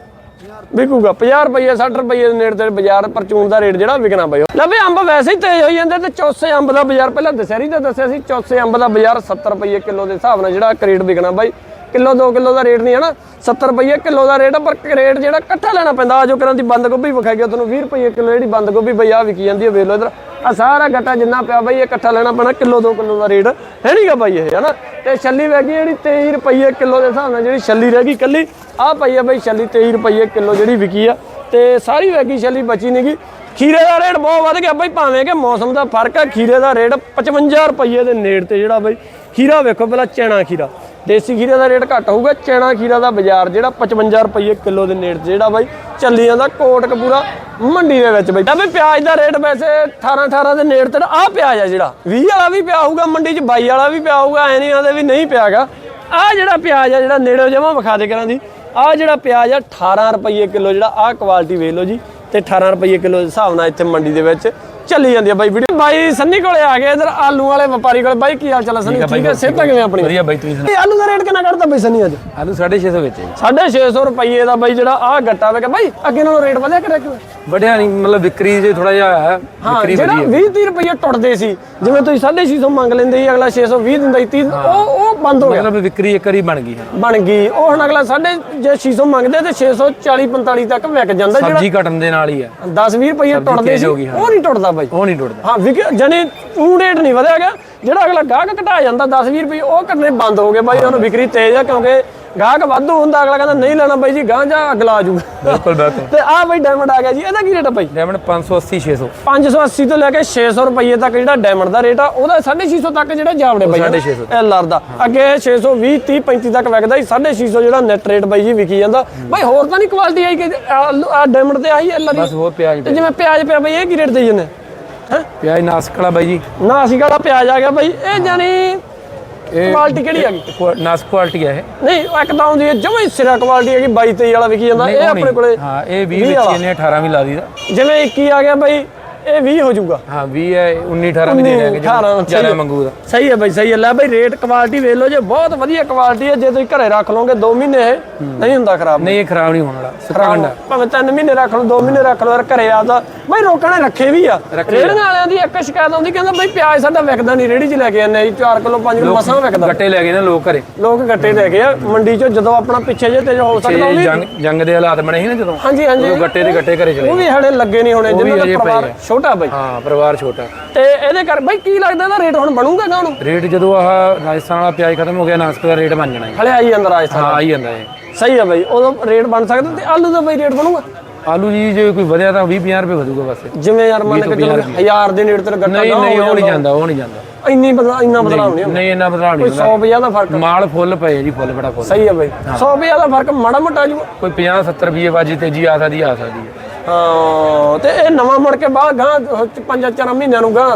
ਵਿਕੂਗਾ 50 ਰੁਪਏ 60 ਰੁਪਏ ਦੇ ਨੇੜੇ ਤੇ ਬਾਜ਼ਾਰ ਪਰਚੂਨ ਦਾ ਰੇਟ ਜਿਹੜਾ ਵਿਕਣਾ ਬਈ। ਲੈ ਅੰਬ ਵੈਸੇ ਹੀ ਤੇਜ਼ ਹੋਈ ਜਾਂਦੇ ਤੇ ਚੌਸੇ ਅੰਬ ਦਾ ਬਾਜ਼ਾਰ ਪਹਿਲਾਂ ਦਸਹਿਰੀ ਦਾ ਦੱਸਿਆ ਸੀ ਚੌਸੇ ਅੰਬ ਦਾ ਬਾਜ਼ਾਰ 70 ਰੁਪਏ ਕਿਲੋ ਦੇ ਹਿਸਾਬ ਨਾਲ ਜਿਹੜਾ ਕਰੇਟ ਵਿਕਣਾ ਬਾਈ। ਕਿਲੋ 2 ਕਿਲੋ ਦਾ ਰੇਟ ਨਹੀਂ ਹੈ ਨਾ 70 ਰੁਪਏ ਕਿਲੋ ਦਾ ਰੇਟ ਆ, ਪਰ ਕਰੇਟ ਜਿਹੜਾ ਇਕੱਠਾ ਲੈਣਾ ਪੈਂਦਾ ਆ ਜੋ ਕਰਾਂ ਦੀ ਬੰਦ ਗੋਭੀ ਵਿਖਾਈ ਗਿਆ ਤੁਹਾਨੂੰ 20 ਰੁਪਏ ਕਿਲੋ ਜਿਹੜੀ ਬੰਦ ਗੋਭੀ ਬਈ ਆ ਵਿਕੀ ਜਾਂਦੀ ਹੈ ਵੇਖ ਲਓ ਇਧਰ। ਆ ਸਾਰਾ ਗੱਟਾ ਜਿੰਨਾ ਪਿਆ ਬਾਈ, ਇਹ ਇਕੱਠਾ ਲੈਣਾ ਪੈਣਾ ਕਿਲੋ 2 ਕਿਲੋ ਦਾ ਰੇਟ। ਹੈ ਨਹੀਂਗਾ ਬਾਈ ਇਹ ਹਨਾ ਤੇ ਛੱਲੀ ਵਹਿ ਗਈ ਜਿਹੜੀ 23 ਰੁਪਏ ਕਿਲੋ ਦੇ ਹਿਸਾਬ ਨਾਲ ਜਿਹੜੀ ਛੱਲੀ ਰਹਿ ਗਈ ਕੱਲੀ ਆ ਪਈ ਆ ਬਾਈ ਛੱਲੀ 23 ਰੁਪਏ ਕਿਲੋ ਜਿਹੜੀ ਵਿਕੀ ਆ। ਤੇ ਸਾਰੀ ਵਹਿ ਗਈ ਛੱਲੀ, ਬਚੀ ਨਹੀਂਗੀ ਖੀਰੇ ਦਾ ਰੇਟ ਬਹੁਤ ਵੱਧ ਗਿਆ ਬਈ, ਭਾਵੇਂ ਕਿ ਮੌਸਮ ਦਾ ਫ਼ਰਕ ਆ, ਖੀਰੇ ਦਾ ਰੇਟ 55 ਰੁਪਏ ਦੇ ਨੇੜ ਤੇ ਜਿਹੜਾ ਬਾਈ। ਖੀਰਾ ਵੇਖੋ ਪਹਿਲਾਂ ਚੈਣਾ ਖੀਰਾ। ਦੇਸੀ ਖੀਰੇ ਦਾ ਰੇਟ ਘੱਟ ਹੋਊਗਾ, ਚੈਣਾ ਖੀਰਾ ਦਾ ਬਾਜ਼ਾਰ ਜਿਹੜਾ 55 ਰੁਪਏ ਕਿਲੋ ਦੇ ਨੇੜ ਜਿਹੜਾ ਬਾਈ ਚੱਲੀ ਜਾਂਦਾ ਕੋਟਕਪੂਰਾ ਮੰਡੀ ਦੇ ਵਿੱਚ ਬਈ। ਤਾਂ ਬਈ ਪਿਆਜ਼ ਦਾ ਰੇਟ ਵੈਸੇ 18 18 ਦੇ ਨੇੜ ਤੇ ਆ ਪਿਆਜ਼ ਆ ਜਿਹੜਾ 20 ਵਾਲਾ ਵੀ ਪਿਆ ਹੋਊਗਾ, ਮੰਡੀ 'ਚ 22 ਵਾਲਾ ਵੀ ਪਿਆ ਹੋਊਗਾ, ਐ ਨਹੀਂ ਆਦੇ ਵੀ ਨਹੀਂ ਪਿਆਗਾ। ਆ ਜਿਹੜਾ ਪਿਆਜ਼ ਆ ਜਿਹੜਾ ਨੇੜੇ ਜਮਾ ਵਿਖਾ ਦੇ ਕਰਾਂ ਦੀ। ਆ ਜਿਹੜਾ ਪਿਆਜ਼ ਆ 18 ਰੁਪਏ ਕਿਲੋ ਜਿਹੜਾ ਆ ਕੁਆਲਿਟੀ ਵੇਖ ਲਓ ਜੀ, ਤੇ 18 ਰੁਪਏ ਕਿਲੋ ਦੇ ਹਿਸਾਬ ਨਾਲ ਇੱਥੇ ਮੰਡੀ ਦੇ ਵਿੱਚ ਚੱਲੀ ਜਾਂਦੀ ਆ ਬਾਈ ਵੀਡੀਓ। ਬਾਈ ਸੰਨੀ ਕੋਲੇ ਆ ਗਏ ਇਧਰ ਆਲੂ ਵਾਲੇ ਵਪਾਰੀ ਕੋਲੇ। ਬਾਈ ਕੀ ਹਾਲ ਚਾਲ ਆ ਸੰਨੀ? ਠੀਕ ਹੈ ਸਿਹਤਾਂ ਕਿਵੇਂ ਆਪਣੀ ਵਧੀਆ ਬਾਈ ਤੁਸੀਂ ਇਹ ਆਲੂ ਦਾ ਰੇਟ ਕਿੰਨਾ ਕੱਢਦਾ ਬਾਈ ਸੰਨੀ ਅੱਜ? ਆਲੂ 650 ਵਿੱਚ ਹੈ 650 ਰੁਪਏ ਦਾ ਬਾਈ ਜਿਹੜਾ ਆ ਗੱਟਾ ਵੇਗਾ ਬਾਈ ਅੱਗੇ ਨਾਲੋਂ ਰੇਟ ਵਧਿਆ ਕਰਿਆ ਕਿਵੇਂ ਵੱਡਿਆ ਨਹੀਂ ਮਤਲਬ ਵਿਕਰੀ ਜੇ ਥੋੜਾ ਜਿਹਾ ਹਾਂ ਵਿਕਰੀ ਜਿਹੜਾ ਵਧੀਆ। 20 30 ਰੁਪਏ ਟੁੱਟਦੇ ਸੀ ਜਿਵੇਂ ਤੁਸੀਂ 650 ਮੰਗ ਲੈਂਦੇ ਸੀ ਅਗਲਾ 620 ਦਿੰਦਾ ਸੀ 30 ਉਹ ਉਹ ਬੰਦ ਹੋ ਗਿਆ। ਮਤਲਬ ਵਿਕਰੀ ਇੱਕ ਵਾਰੀ ਬਣ ਗਈ ਹੈ। ਬਣ ਗਈ। ਉਹ ਹੁਣ ਅਗਲਾ ਸਾਢੇ ਜੇ 600 ਮੰਗਦੇ ਤੇ 640 45 ਤੱਕ ਵਿਕ ਜਾਂਦਾ ਜਿਹੜਾ ਸਬਜ਼ੀ ਘਟਣ ਦੇ ਨਾਲ ਹੀ ਹੈ। 10 20 ਰੁਪਏ ਟੁੱਟਦੇ ਸੀ। ਉਹ ਨਹੀਂ ਟੁੱਟਦਾ ਬਾਈ। ਉਹ ਨਹੀਂ ਟੁੱਟਦਾ ਹਾਂ ਵਿਕ ਜਨੇ ਉਹ ਰੇਟ ਨਹੀਂ ਵਧਿਆ ਗਿਆ ਜਿਹੜਾ ਅਗਲਾ ਗਾਹਕ ਘਟਾ ਜਾਂਦਾ 10 20 ਰੁਪਏ ਉਹ ਕਰਨੇ ਬੰਦ ਹੋ ਗਏ ਬਾਈ ਉਹਨੂੰ ਵਿਕਰੀ ਤੇਜ਼ ਆ ਕਿਉਂਕਿ ਗਾਹਕ ਵਾਧੂ ਹੁੰਦਾ। ਅਗਲਾ ਕਹਿੰਦਾ ਨਹੀਂ ਲੈਣਾ ਬਾਈ ਜੀ ਗਾਂ ਜਾ ਅਗਲਾ ਆ ਜਾਊਗਾ। ਬਿਲਕੁਲ ਬਿਲਕੁਲ। ਤੇ ਆ ਬਾਈ ਡਾਇਮੰਡ ਆ ਗਿਆ ਜੀ। ਇਹਦਾ ਕੀ ਰੇਟ ਆ ਬਾਈ? ਡਾਇਮੰਡ 580 600 580 ਤੋਂ ਲੈ ਕੇ 600 ਰੁਪਏ ਤੱਕ ਜਿਹੜਾ ਡਾਇਮੰਡ ਦਾ ਰੇਟ ਆ ਉਹਦਾ 650 ਤੱਕ ਜਿਹੜਾ ਜਾਵੜੇ ਬਾਈ। 650 ਇਹ ਲਰਦਾ ਅੱਗੇ 620 30 35 ਤੱਕ ਵਿਕਦਾ ਸੀ 650 ਜਿਹੜਾ ਨੈਟ ਰੇਟ ਬਾਈ ਜੀ ਵਿਕੀ ਜਾਂਦਾ। ਬਾਈ ਹੋਰ ਤਾਂ ਨਹੀਂ ਕੁਆਲਿਟੀ ਆਈ ਕਿ ਆ ਡਾਇਮੰਡ ਤੇ ਆਈ ਐਲ ਬਸ ਹੋਰ ਪਿਆਜ਼ ਤੇ ਜਿਵੇਂ ਪਿਆਜ਼ ਪਿਆ ਬਾਈ ਇਹ ਕੀ ਰੇਟ ਦੇਈ ਜੰਨੇ ਹੈ ਪਿਆਜ਼ ਨਾਸਕ ਵਾਲਾ ਬਾਈ ਜੀ। ਨਾ ਅਸੀਂ ਕਿਹੜਾ ਪਿਆਜ਼ ਆ ਗਿਆ ਬਾਈ। ਇਹ ਜਾਨੀ ਕੁਆਲਿਟੀ ਕਿਹੜੀ ਆ? ਗਈ ਨਾਸਕ ਕੁਆਲਿਟੀ ਹੈ ਇਹ। ਨਹੀਂ ਇੱਕ ਤਾਂ ਆਉਂਦੀ ਹੈ ਜਮਾਂ ਹੀ ਸਿਰਾ ਕੁਆਲਿਟੀ ਹੈਗੀ 22 23 ਵਾਲਾ ਵਿਕੀ ਜਾਂਦਾ ਇਹ ਆਪਣੇ। ਕੋਲੇ ਹਾਂ ਇਹ 20 ਵੀਹ ਵਿੱਚ ਵਾਲਾ। ਇਹਨੇ 18 ਵੀ ਲਾ ਦੀਦਾ ਜਿਵੇਂ 21 ਆ ਗਿਆ ਬਾਈ ਇਹ 20 ਹੋ ਜਾਊਗਾ। ਹਾਂ 20 ਹੈ 19 18 ਵੀ ਦੇ ਦੇਣਗੇ 18 ਸਹੀ ਜ਼ਿਆਦਾ ਹੈ। ਮੰਗੂ ਦਾ ਸਹੀ ਹੈ ਬਾਈ ਸਹੀ ਹੈ। ਲੈ ਬਾਈ ਰੇਟ ਕੁਆਲਿਟੀ ਵੇਖ ਲਓ ਜੇ ਬਹੁਤ ਵਧੀਆ ਕੁਆਲਿਟੀ ਹੈ। ਜੇ ਤੁਸੀਂ ਘਰੇ ਰੱਖ ਲਓਗੇ 2 ਮਹੀਨੇ ਨਹੀਂ ਹੁੰਦਾ ਖਰਾਬ। ਨਹੀਂ ਇਹ ਖਰਾਬ ਨਹੀਂ ਹੋਣ ਵਾਲਾ। ਸੁੱਕਾ ਖਰਾਬ ਗੰਡਾ। ਭਾਵੇਂ 3 ਮਹੀਨੇ ਰੱਖ ਲਓ 2 ਮਹੀਨੇ ਰੱਖ ਲਓ ਯਾਰ ਘਰੇ ਆਦਾ ਬਾਈ ਰੋਕਾਂ ਨੇ ਰੱਖੇ ਵੀ ਆ। ਰੇੜੀਆਂ ਵਾਲਿਆਂ ਦੀ ਇੱਕ ਸ਼ਿਕਾਇਤ ਆਉਂਦੀ ਕਹਿੰਦਾ ਬਾਈ ਪਿਆਜ਼ ਸਾਡਾ ਵਿਕਦਾ ਨਹੀਂ ਰੇੜੀ 'ਚ ਲੈ ਕੇ ਆਨੇ ਜੀ 4 ਕਿਲੋ 5 ਕਿਲੋ ਮਸਾਂ ਵਿਕਦਾ। ਗੱਟੇ ਲੈ ਗਏ ਨਾ ਲੋਕ ਘਰੇ। ਲੋਕ ਗੱਟੇ ਲੈ ਗਏ ਆ ਮੰਡੀ 'ਚੋਂ ਜਦੋਂ ਆਪਣਾ ਪਿੱਛੇ ਜੇ ਤੇ ਹੋ ਸਕਦਾ ਉਹ ਵੀ ਜੰਗ ਦੇ ਹਾਲਾਤ ਬਣੇ ਸੀ ਨਾ ਜਦੋਂ। ਹਾਂਜੀ ਹਾਂਜੀ। ਗੱਟੇ ਦੇ ਗੱਟੇ ਘਰੇ ਚਲੇ ਉਹ ਵੀ ਹੜੇ ਲੱਗੇ ਨਹੀਂ ਹੋਣੇ ਅਜੇ ਦਾ ਪਰਿਵਾਰ। ਛੋਟਾ ਬਾਈ? ਹਾਂ ਪਰਿਵਾਰ ਛੋਟਾ। ਤੇ ਇਹਦੇ ਕਰ ਬਾਈ ਕੀ ਲੱਗਦਾ ਇਹਦਾ ਰੇਟ ਹੁਣ ਬਣੂਗਾ ਨਾ ਉਹਨੂੰ? ਰੇਟ ਜਦੋਂ ਆਹ ਰਾਜਸਥਾਨ ਵਾਲਾ ਪਿਆਜ਼ ਖਤਮ ਹੋ ਗਿਆ ਨਾਸਕ ਦਾ ਰੇਟ ਬਣ ਜਾਣਾ ਹੈ ਹਲੇ ਆਈ ਅੰਦਰ ਰਾਜਸਥਾਨ ਹਾਂ ਆਈ ਜਾਂਦਾ ਹੈ ਸਹੀ ਆ ਬਾਈ ਉਦੋਂ ਰੇਟ ਬਣ ਸਕਦਾ ਤੇ ਆਲੂ ਦਾ ਬਾਈ ਰੇਟ ਬਣੂਗਾ? ਆਲੂ ਜੀ ਜੇ ਕੋਈ ਵਧਿਆ ਤਾਂ 20 50 ਰੁਪਏ ਵਧੂਗਾ ਬਸ। ਜਿਵੇਂ ਯਾਰ ਮੰਨ ਕੇ ਚਲੋ ਹਜ਼ਾਰ ਦੇ ਨੇੜੇ ਤੇ ਗੱਟਾ ਨਹੀਂ ਨਾ ਨਹੀਂ ਹੋ ਉਹ ਨਹੀਂ ਜਾਂਦਾ। ਜਾਂਦਾ ਉਹ ਨਹੀਂ ਜਾਂਦਾ। ਇੰਨੀ ਬਦਲਾ ਇੰਨਾ ਬਦਲਾਵ ਨਹੀਂ ਹੁੰਦਾ। ਨਹੀਂ ਇੰਨਾ ਬਦਲਾਅ ਨਹੀਂ ਕੋਈ 100 ਹੁੰਦਾ 50 ਦਾ ਫ਼ਰਕ। ਮਾਲ ਫੁੱਲ ਪਏ ਜੀ ਫੁੱਲ ਬੜਾ ਫੁੱਲ। ਸਹੀ ਆ ਬਾਈ। 100 50 ਦਾ ਫ਼ਰਕ ਮਾੜਾ ਮੋਟਾ ਜੂ। ਕੋਈ 50 70 ਰੁਪਏ ਬਾਜੀ ਤੇਜੀ ਆ ਸਕਦੀ ਆ ਸਕਦੀ। ਹੈ ਹਾਂ ਤੇ ਇਹ ਨਵਾਂ ਮੁੜ ਕੇ ਬਾਅਦ ਗਾਂ ਪੰਜਾਂ ਚਾਰਾਂ ਮਹੀਨਿਆਂ ਨੂੰ ਗਾਂ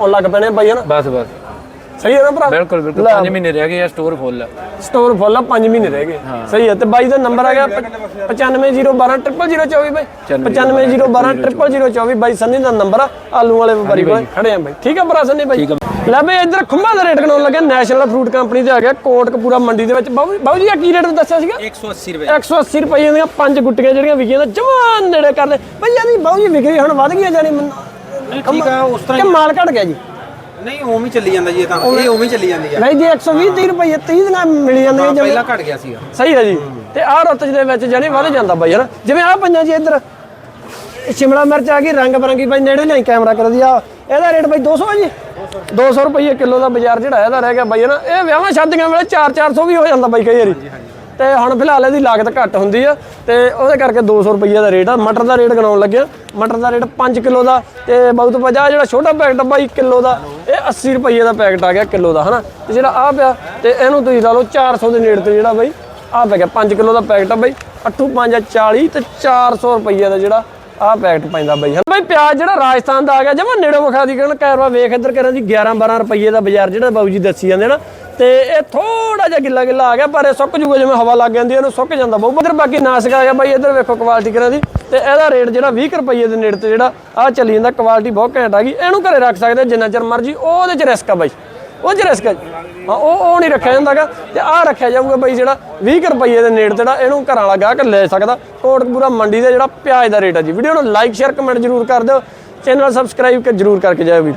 ਆਉਣ ਲੱਗ ਪੈਣੇ ਬਾਈ ਹਨਾ? ਬਸ ਬਸ। ਸਹੀ ਹੈ ਨਾ ਭਰਾ? ਬਿਲਕੁਲ ਬਿਲਕੁਲ 5 ਮਹੀਨੇ ਰਹਿ ਗਏ ਆ ਸਟੋਰ ਫੁੱਲ ਆ। ਸਟੋਰ ਫੁੱਲ ਆ 5 ਮਹੀਨੇ ਰਹਿ ਗਏ। ਸਹੀ ਹੈ ਤੇ ਬਾਈ ਦਾ ਨੰਬਰ ਆ ਗਿਆ 9501200024 ਬਾਈ। 9501200024 ਬਾਈ ਸੰਨੀ ਦਾ ਨੰਬਰ ਆ ਆਲੂ ਵਾਲੇ ਵਪਾਰੀ ਕੋਲ ਖੜੇ ਆ ਬਾਈ। ਠੀਕ ਆ ਭਰਾ ਸੰਨੀ ਬਾਈ? ਲੈ ਬਈ ਇੱਧਰ ਖੁੰਭਾ ਦਾ ਰੇਟ ਕਰਾਉਣ ਲੱਗੇ ਨੈਸ਼ਨਲ ਫਰੂਟ ਕੰਪਨੀ ਦੇ ਆ ਗਿਆ ਕੋਟਕਪੂਰਾ ਮੰਡੀ ਦੇ ਵਿੱਚ। ਬਾਬੂ ਜੀ ਆ ਕੀ ਰੇਟ ਦੱਸਿਆ ਸੀਗਾ? 180 ਰੁਪਏ। 180 ਰੁਪਏ ਦੀਆਂ ਪੰਜ ਗੁੱਟੀਆਂ ਜਿਹੜੀਆਂ ਵਿਕੀਆਂ ਤਾਂ ਜਮਾਨ ਨੇੜੇ ਕਰਦੇ ਬਈ ਇਹਦੀ ਬਾਬੂ ਜੀ ਵਿਕਰੀ ਹੁਣ ਵੱਧ ਗਈ ਜਾਨੀ ਮੈਨੂੰ ਠੀਕ ਆ ਉਸ ਤਰ੍ਹਾਂ ਕਿ ਮਾਲ ਘਟ ਗਿਆ ਜੀ? ਨਹੀਂ ਉਵੇਂ ਹੀ ਚੱਲੀ ਜਾਂਦਾ ਜੀ ਇਹ ਤਾਂ। ਇਹ ਉਵੇਂ ਹੀ ਚੱਲੀ ਜਾਂਦੀ ਆ। ਨਹੀਂ ਜੀ 120 30 ਰੁਪਏ 30 ਦਿਨਾਂ ਮਿਲ ਜਾਂਦੀਆਂ ਜਿਵੇਂ ਪਹਿਲਾਂ ਘਟ ਗਿਆ ਸੀਗਾ। ਸਹੀ ਹੈ ਜੀ। ਤੇ ਆਹ ਰੁੱਤ ਦੇ ਵਿੱਚ ਜਾਨੀ ਵੱਧ ਜਾਂਦਾ ਬਾਈ ਹਨਾ? ਜਿਵੇਂ ਆਹ ਪੰਜਾਂ ਜੀ ਇੱਧਰ। ਸ਼ਿਮਲਾ ਮਿਰਚ ਆ ਗਈ ਰੰਗ ਬਰੰਗੀ ਬਾਈ ਨੇੜੇ ਨਹੀਂ ਕੈਮਰਾ ਕਰ ਦਿਆ ਇਹਦਾ ਰੇਟ ਬਾਈ 200 ਹੈ ਜੀ। 200 ਰੁਪਏ ਕਿਲੋ ਦਾ ਬਾਜ਼ਾਰ ਜਿਹੜਾ ਇਹਦਾ ਰਹਿ ਗਿਆ ਬਾਈ ਹਨਾ ਇਹ ਵਿਆਹਾਂ ਸ਼ਾਦੀਆਂ ਵੇਲੇ 4-400 ਵੀ ਹੋ ਜਾਂਦਾ ਬਾਈ ਕਈ ਵਾਰੀ। ਤੇ ਹੁਣ ਫਿਲਹਾਲ ਇਹਦੀ ਲਾਗਤ ਘੱਟ ਹੁੰਦੀ ਆ ਤੇ ਉਹਦੇ ਕਰਕੇ 200 ਰੁਪਏ ਦਾ ਰੇਟ ਆ। ਮਟਰ ਦਾ ਰੇਟ ਗਣਾਉਣ ਲੱਗਿਆ। ਮਟਰ ਦਾ ਰੇਟ 5 ਕਿਲੋ ਦਾ ਤੇ ਬਹੁਤ ਵਜਾ ਜਿਹੜਾ ਛੋਟਾ ਪੈਕਟ ਆ ਬਾਈ ਕਿਲੋ ਦਾ ਇਹ 80 ਰੁਪਏ ਦਾ ਪੈਕਟ ਆ ਗਿਆ ਕਿਲੋ ਦਾ ਹਨਾ? ਤੇ ਜਿਹੜਾ ਆ ਪਿਆ ਤੇ ਇਹਨੂੰ ਤੁਸੀਂ ਲਾ ਲਓ 400 ਦੇ ਨੇੜੇ ਤੇ ਜਿਹੜਾ ਬਾਈ ਆ ਪੈ ਗਿਆ 5 ਕਿਲੋ ਦਾ ਪੈਕਟ ਆ ਬਾਈ। 8 5 40 ਤੇ 400 ਰੁਪਏ ਦਾ ਜਿਹੜਾ ਆ ਪੈਕਟ ਪੈਂਦਾ ਬਾਈ। ਹਾਂ ਬਾਈ ਪਿਆਜ਼ ਜਿਹੜਾ ਰਾਜਸਥਾਨ ਦਾ ਆ ਗਿਆ, ਜਮਾ ਨੇੜੋਂ ਵਿਖਾ ਦੀ ਕਹਿਣ ਕੈਰਵਾ ਵੇਖ ਇੱਧਰ ਕਰਾਂ ਜੀ 11 12 ਰੁਪਏ ਦਾ ਬਾਜ਼ਾਰ ਜਿਹੜਾ ਬਾਬੂ ਜੀ ਦੱਸੀ ਜਾਂਦੇ ਨਾ। ਤੇ ਇਹ ਥੋੜਾ ਜਿਹਾ ਗਿੱਲਾ ਗਿੱਲਾ ਆ ਗਿਆ, ਪਰ ਇਹ ਸੁੱਕ ਜੂਗਾ, ਜਿਵੇਂ ਹਵਾ ਲੱਗ ਜਾਂਦੀ ਹੈ ਇਹਨੂੰ ਸੁੱਕ ਜਾਂਦਾ ਬਹੁਤ ਇਧਰ ਬਾਕੀ ਨਾਸਿਕ ਆ ਗਿਆ ਬਾਈ, ਇੱਧਰ ਵੇਖੋ ਕੁਆਲਿਟੀ ਕਰਾਂ ਦੀ। ਤੇ ਇਹਦਾ ਰੇਟ ਜਿਹੜਾ 20 ਕੁ ਰੁਪਏ ਦੇ ਨੇੜੇ ਤੇ ਜਿਹੜਾ ਆ ਚੱਲੀ ਜਾਂਦਾ ਕੁਆਲਿਟੀ ਬਹੁਤ ਘੈਂਟ ਆ ਗਈ। ਇਹਨੂੰ ਘਰੇ ਰੱਖ ਸਕਦੇ ਜਿੰਨਾ ਚਿਰ ਮਰਜ਼ੀ, ਉਹਦੇ ਚ ਰਿਸਕ ਆ ਬਾਈ। ਉਹ ਚ ਰਿਸਕ ਹੈ ਜੀ। ਹਾਂ, ਉਹ ਉਹ ਨਹੀਂ ਰੱਖਿਆ ਜਾਂਦਾਗਾ ਤੇ ਆਹ ਰੱਖਿਆ ਜਾਊਗਾ ਬਈ ਜਿਹੜਾ 20 ਕੁ ਰੁਪਏ ਦੇ ਨੇੜੇ ਜਿਹੜਾ ਇਹਨੂੰ ਘਰਾਂ ਵਾਲਾ ਗਾਹਕ ਲੈ ਸਕਦਾ। ਕੋਟਕਪੂਰਾ ਮੰਡੀ ਦਾ ਜਿਹੜਾ ਪਿਆਜ਼ ਦਾ ਰੇਟ ਹੈ ਜੀ। ਵੀਡੀਓ ਨੂੰ ਲਾਈਕ ਸ਼ੇਅਰ ਕਮੈਂਟ ਜਰੂਰ ਕਰ ਦਿਓ। ਚੈਨਲ ਸਬਸਕ੍ਰਾਈਬ ਕਰ ਜਰੂਰ ਕਰਕੇ ਜਾਇਓ ਵੀਰ।